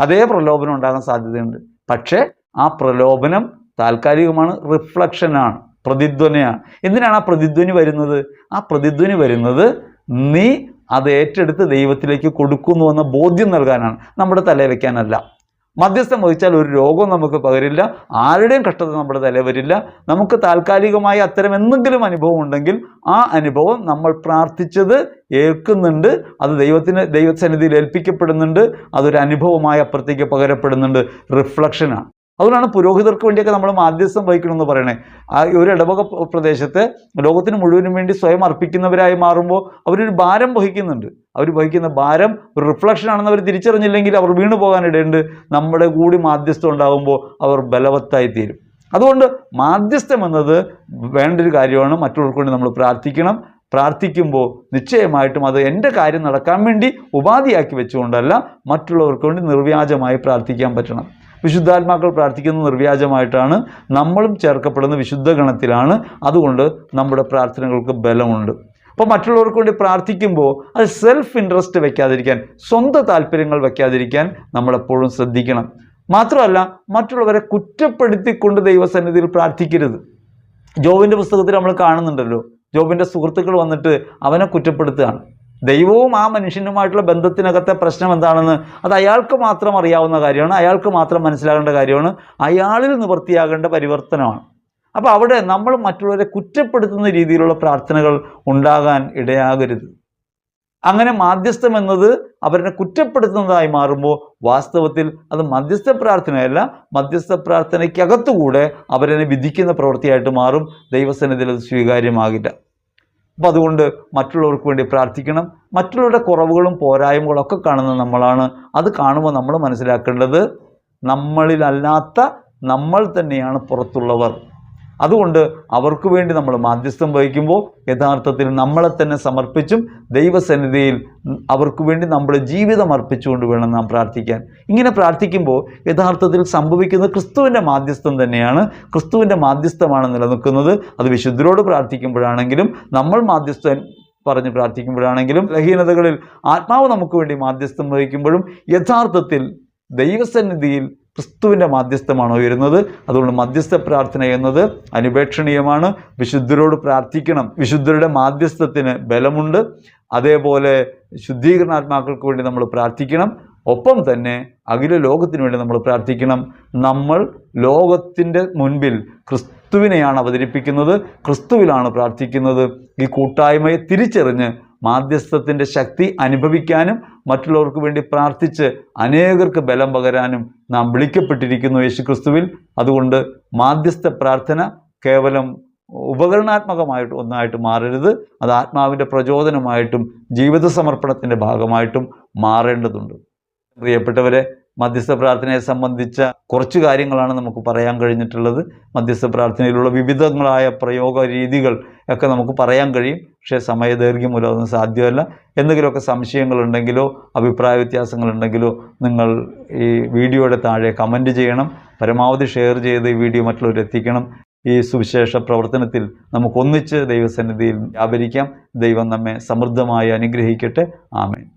അതേ പ്രലോഭനം ഉണ്ടാകാൻ സാധ്യതയുണ്ട്. പക്ഷേ ആ പ്രലോഭനം താൽക്കാലികമാണ് റിഫ്ലക്ഷനാണ് പ്രതിധ്വനിയാണ്. എന്തിനാണ് ആ പ്രതിധ്വനി വരുന്നത്? ആ പ്രതിധ്വനി വരുന്നത് നീ അത് ഏറ്റെടുത്ത് ദൈവത്തിലേക്ക് കൊടുക്കുന്നു എന്ന ബോധ്യം നൽകാനാണ്. നമ്മുടെ തലയിൽ വയ്ക്കാനല്ല മധ്യസ്ഥം വഹിച്ചാൽ ഒരു രോഗവും നമുക്ക് പകരില്ല ആരുടെയും കഷ്ടത നമ്മുടെ തല വരില്ല. നമുക്ക് താൽക്കാലികമായി അത്തരം എന്തെങ്കിലും അനുഭവം ഉണ്ടെങ്കിൽ ആ അനുഭവം നമ്മൾ പ്രാർത്ഥിച്ചത് ഏൽക്കുന്നുണ്ട് അത് ദൈവത്തിന് ദൈവസന്നിധിയിൽ ഏൽപ്പിക്കപ്പെടുന്നുണ്ട് അതൊരു അനുഭവമായി അപ്പുറത്തേക്ക് പകരപ്പെടുന്നുണ്ട്. റിഫ്ലക്ഷനാണ്. അതുകൊണ്ടാണ് പുരോഹിതർക്ക് വേണ്ടിയൊക്കെ നമ്മൾ മാധ്യസ്ഥം വഹിക്കണമെന്ന് പറയണേ. ആ ഒരു ഇടവക പ്രദേശത്ത് ലോകത്തിന് മുഴുവനും വേണ്ടി സ്വയം അർപ്പിക്കുന്നവരായി മാറുമ്പോൾ അവരൊരു ഭാരം വഹിക്കുന്നുണ്ട്. അവർ വഹിക്കുന്ന ഭാരം ഒരു റിഫ്ലക്ഷൻ ആണെന്ന് അവർ തിരിച്ചറിഞ്ഞില്ലെങ്കിൽ അവർ വീണു പോകാനിടയുണ്ട്. നമ്മുടെ കൂടി മാധ്യസ്ഥം ഉണ്ടാകുമ്പോൾ അവർ ബലവത്തായി തീരും. അതുകൊണ്ട് മാധ്യസ്ഥം എന്നത് വേണ്ട ഒരു കാര്യമാണ്. മറ്റുള്ളവർക്ക് വേണ്ടി നമ്മൾ പ്രാർത്ഥിക്കണം. പ്രാർത്ഥിക്കുമ്പോൾ നിശ്ചയമായിട്ടും അത് എന്റെ കാര്യം നടക്കാൻ വേണ്ടി ഉപാധിയാക്കി വെച്ചുകൊണ്ടല്ല മറ്റുള്ളവർക്ക് വേണ്ടി നിർവ്യാജമായി പ്രാർത്ഥിക്കാൻ പറ്റണം. വിശുദ്ധാത്മാക്കൾ പ്രാർത്ഥിക്കുന്നത് നിർവ്യാജമായിട്ടാണ് നമ്മളും ചേർക്കപ്പെടുന്ന വിശുദ്ധ ഗണത്തിലാണ്. അതുകൊണ്ട് നമ്മുടെ പ്രാർത്ഥനകൾക്ക് ബലമുണ്ട്. അപ്പോൾ മറ്റുള്ളവർക്ക് വേണ്ടി പ്രാർത്ഥിക്കുമ്പോൾ അത് സെൽഫ് ഇൻട്രസ്റ്റ് വെക്കാതിരിക്കാൻ സ്വന്തം താല്പര്യങ്ങൾ വെക്കാതിരിക്കാൻ നമ്മളെപ്പോഴും ശ്രദ്ധിക്കണം. മാത്രമല്ല മറ്റുള്ളവരെ കുറ്റപ്പെടുത്തിക്കൊണ്ട് ദൈവസന്നിധിയിൽ പ്രാർത്ഥിക്കരുത്. ജോബിന്റെ പുസ്തകത്തിൽ നമ്മൾ കാണുന്നുണ്ടല്ലോ. ജോബിന്റെ സുഹൃത്തുക്കൾ വന്നിട്ട് അവനെ കുറ്റപ്പെടുത്തുകയാണ്. ദൈവവും ആ മനുഷ്യനുമായിട്ടുള്ള ബന്ധത്തിനകത്തെ പ്രശ്നം എന്താണെന്ന് അത് അയാൾക്ക് മാത്രം അറിയാവുന്ന കാര്യമാണ് അയാൾക്ക് മാത്രം മനസ്സിലാകേണ്ട കാര്യമാണ് അയാളിൽ നിവൃത്തിയാകേണ്ട പരിവർത്തനമാണ്. അപ്പോൾ അവിടെ നമ്മൾ മറ്റുള്ളവരെ കുറ്റപ്പെടുത്തുന്ന രീതിയിലുള്ള പ്രാർത്ഥനകൾ ഉണ്ടാകാൻ ഇടയാകരുത്. അങ്ങനെ മാധ്യസ്ഥം എന്നത് അവരെ കുറ്റപ്പെടുത്തുന്നതായി മാറുമ്പോൾ വാസ്തവത്തിൽ അത് മധ്യസ്ഥ പ്രാർത്ഥനയല്ല മധ്യസ്ഥ പ്രാർത്ഥനയ്ക്കകത്തുകൂടെ അവരെ വിധിക്കുന്ന പ്രവൃത്തിയായിട്ട് മാറും ദൈവസന്നിധിയിൽ അത് സ്വീകാര്യമാകില്ല. അപ്പോൾ അതുകൊണ്ട് മറ്റുള്ളവർക്ക് വേണ്ടി പ്രാർത്ഥിക്കണം. മറ്റുള്ളവരുടെ കുറവുകളും പോരായ്മകളും ഒക്കെ കാണുന്ന നമ്മളാണ്. അത് കാണുമ്പോൾ നമ്മൾ മനസ്സിലാക്കേണ്ടത് നമ്മളിലല്ലാത്ത നമ്മൾ തന്നെയാണ് പുറത്തുള്ളവർ. അതുകൊണ്ട് അവർക്ക് വേണ്ടി നമ്മൾ മാധ്യസ്ഥം വഹിക്കുമ്പോൾ യഥാർത്ഥത്തിൽ നമ്മളെ തന്നെ സമർപ്പിച്ചും ദൈവസന്നിധിയിൽ അവർക്ക് വേണ്ടി നമ്മൾ ജീവിതം അർപ്പിച്ചുകൊണ്ട് വേണം നാം പ്രാർത്ഥിക്കാൻ. ഇങ്ങനെ പ്രാർത്ഥിക്കുമ്പോൾ യഥാർത്ഥത്തിൽ സംഭവിക്കുന്നത് ക്രിസ്തുവിന്റെ മാധ്യസ്ഥം തന്നെയാണ്. ക്രിസ്തുവിന്റെ മാധ്യസ്ഥമാണ് നിലനിൽക്കുന്നത്. അത് വിശുദ്ധരോട് പ്രാർത്ഥിക്കുമ്പോഴാണെങ്കിലും നമ്മൾ മാധ്യസ്ഥൻ പറഞ്ഞ് പ്രാർത്ഥിക്കുമ്പോഴാണെങ്കിലും ബലഹീനതകളിൽ ആത്മാവ് നമുക്ക് വേണ്ടി മാധ്യസ്ഥം വഹിക്കുമ്പോഴും യഥാർത്ഥത്തിൽ ദൈവസന്നിധിയിൽ ക്രിസ്തുവിന്റെ മാധ്യസ്ഥമാണ് ഉയരുന്നത്. അതുകൊണ്ട് മധ്യസ്ഥ പ്രാർത്ഥന എന്നത് അനുപേക്ഷണീയമാണ്. വിശുദ്ധരോട് പ്രാർത്ഥിക്കണം. വിശുദ്ധരുടെ മാധ്യസ്ഥത്തിന് ബലമുണ്ട്. അതേപോലെ ശുദ്ധീകരണാത്മാക്കൾക്ക് വേണ്ടി നമ്മൾ പ്രാർത്ഥിക്കണം. ഒപ്പം തന്നെ അഖില ലോകത്തിന് വേണ്ടി നമ്മൾ പ്രാർത്ഥിക്കണം. നമ്മൾ ലോകത്തിന്റെ മുൻപിൽ ക്രിസ്തുവിനെയാണ് അവതരിപ്പിക്കുന്നത്. ക്രിസ്തുവിലാണ് പ്രാർത്ഥിക്കുന്നത്. ഈ കൂട്ടായ്മയെ തിരിച്ചറിഞ്ഞ് മാധ്യസ്ഥത്തിന്റെ ശക്തി അനുഭവിക്കാനും മറ്റുള്ളവർക്ക് വേണ്ടി പ്രാർത്ഥിച്ച് അനേകർക്ക് ബലം പകരാനും നാം വിളിക്കപ്പെട്ടിരിക്കുന്നു യേശുക്രിസ്തുവിൽ. അതുകൊണ്ട് മാധ്യസ്ഥ പ്രാർത്ഥന കേവലം ഉപകരണാത്മകമായിട്ട് ഒന്നായിട്ട് മാറരുത്. അത് ആത്മാവിന്റെ പ്രചോദനമായിട്ടും ജീവിത സമർപ്പണത്തിന്റെ ഭാഗമായിട്ടും മാറേണ്ടതുണ്ട്. പ്രിയപ്പെട്ടവരെ മധ്യസ്ഥ പ്രാർത്ഥനയെ സംബന്ധിച്ച കുറച്ച് കാര്യങ്ങളാണ് നമുക്ക് പറയാൻ കഴിഞ്ഞിട്ടുള്ളത്. മധ്യസ്ഥ പ്രാർത്ഥനയിലുള്ള വിവിധങ്ങളായ പ്രയോഗ രീതികൾ ഒക്കെ നമുക്ക് പറയാൻ കഴിയും. പക്ഷേ സമയദൈർഘ്യം മൂലം അതൊന്നും സാധ്യമല്ല. എന്തെങ്കിലുമൊക്കെ സംശയങ്ങളുണ്ടെങ്കിലോ അഭിപ്രായ വ്യത്യാസങ്ങളുണ്ടെങ്കിലോ നിങ്ങൾ ഈ വീഡിയോയുടെ താഴെ കമന്റ് ചെയ്യണം. പരമാവധി ഷെയർ ചെയ്ത് ഈ വീഡിയോ മറ്റുള്ളവർ എത്തിക്കണം. ഈ സുവിശേഷ പ്രവർത്തനത്തിൽ നമുക്കൊന്നിച്ച് ദൈവസന്നിധിയിൽ വ്യാപരിക്കാം. ദൈവം നമ്മെ സമൃദ്ധമായി അനുഗ്രഹിക്കട്ടെ. ആമേൻ.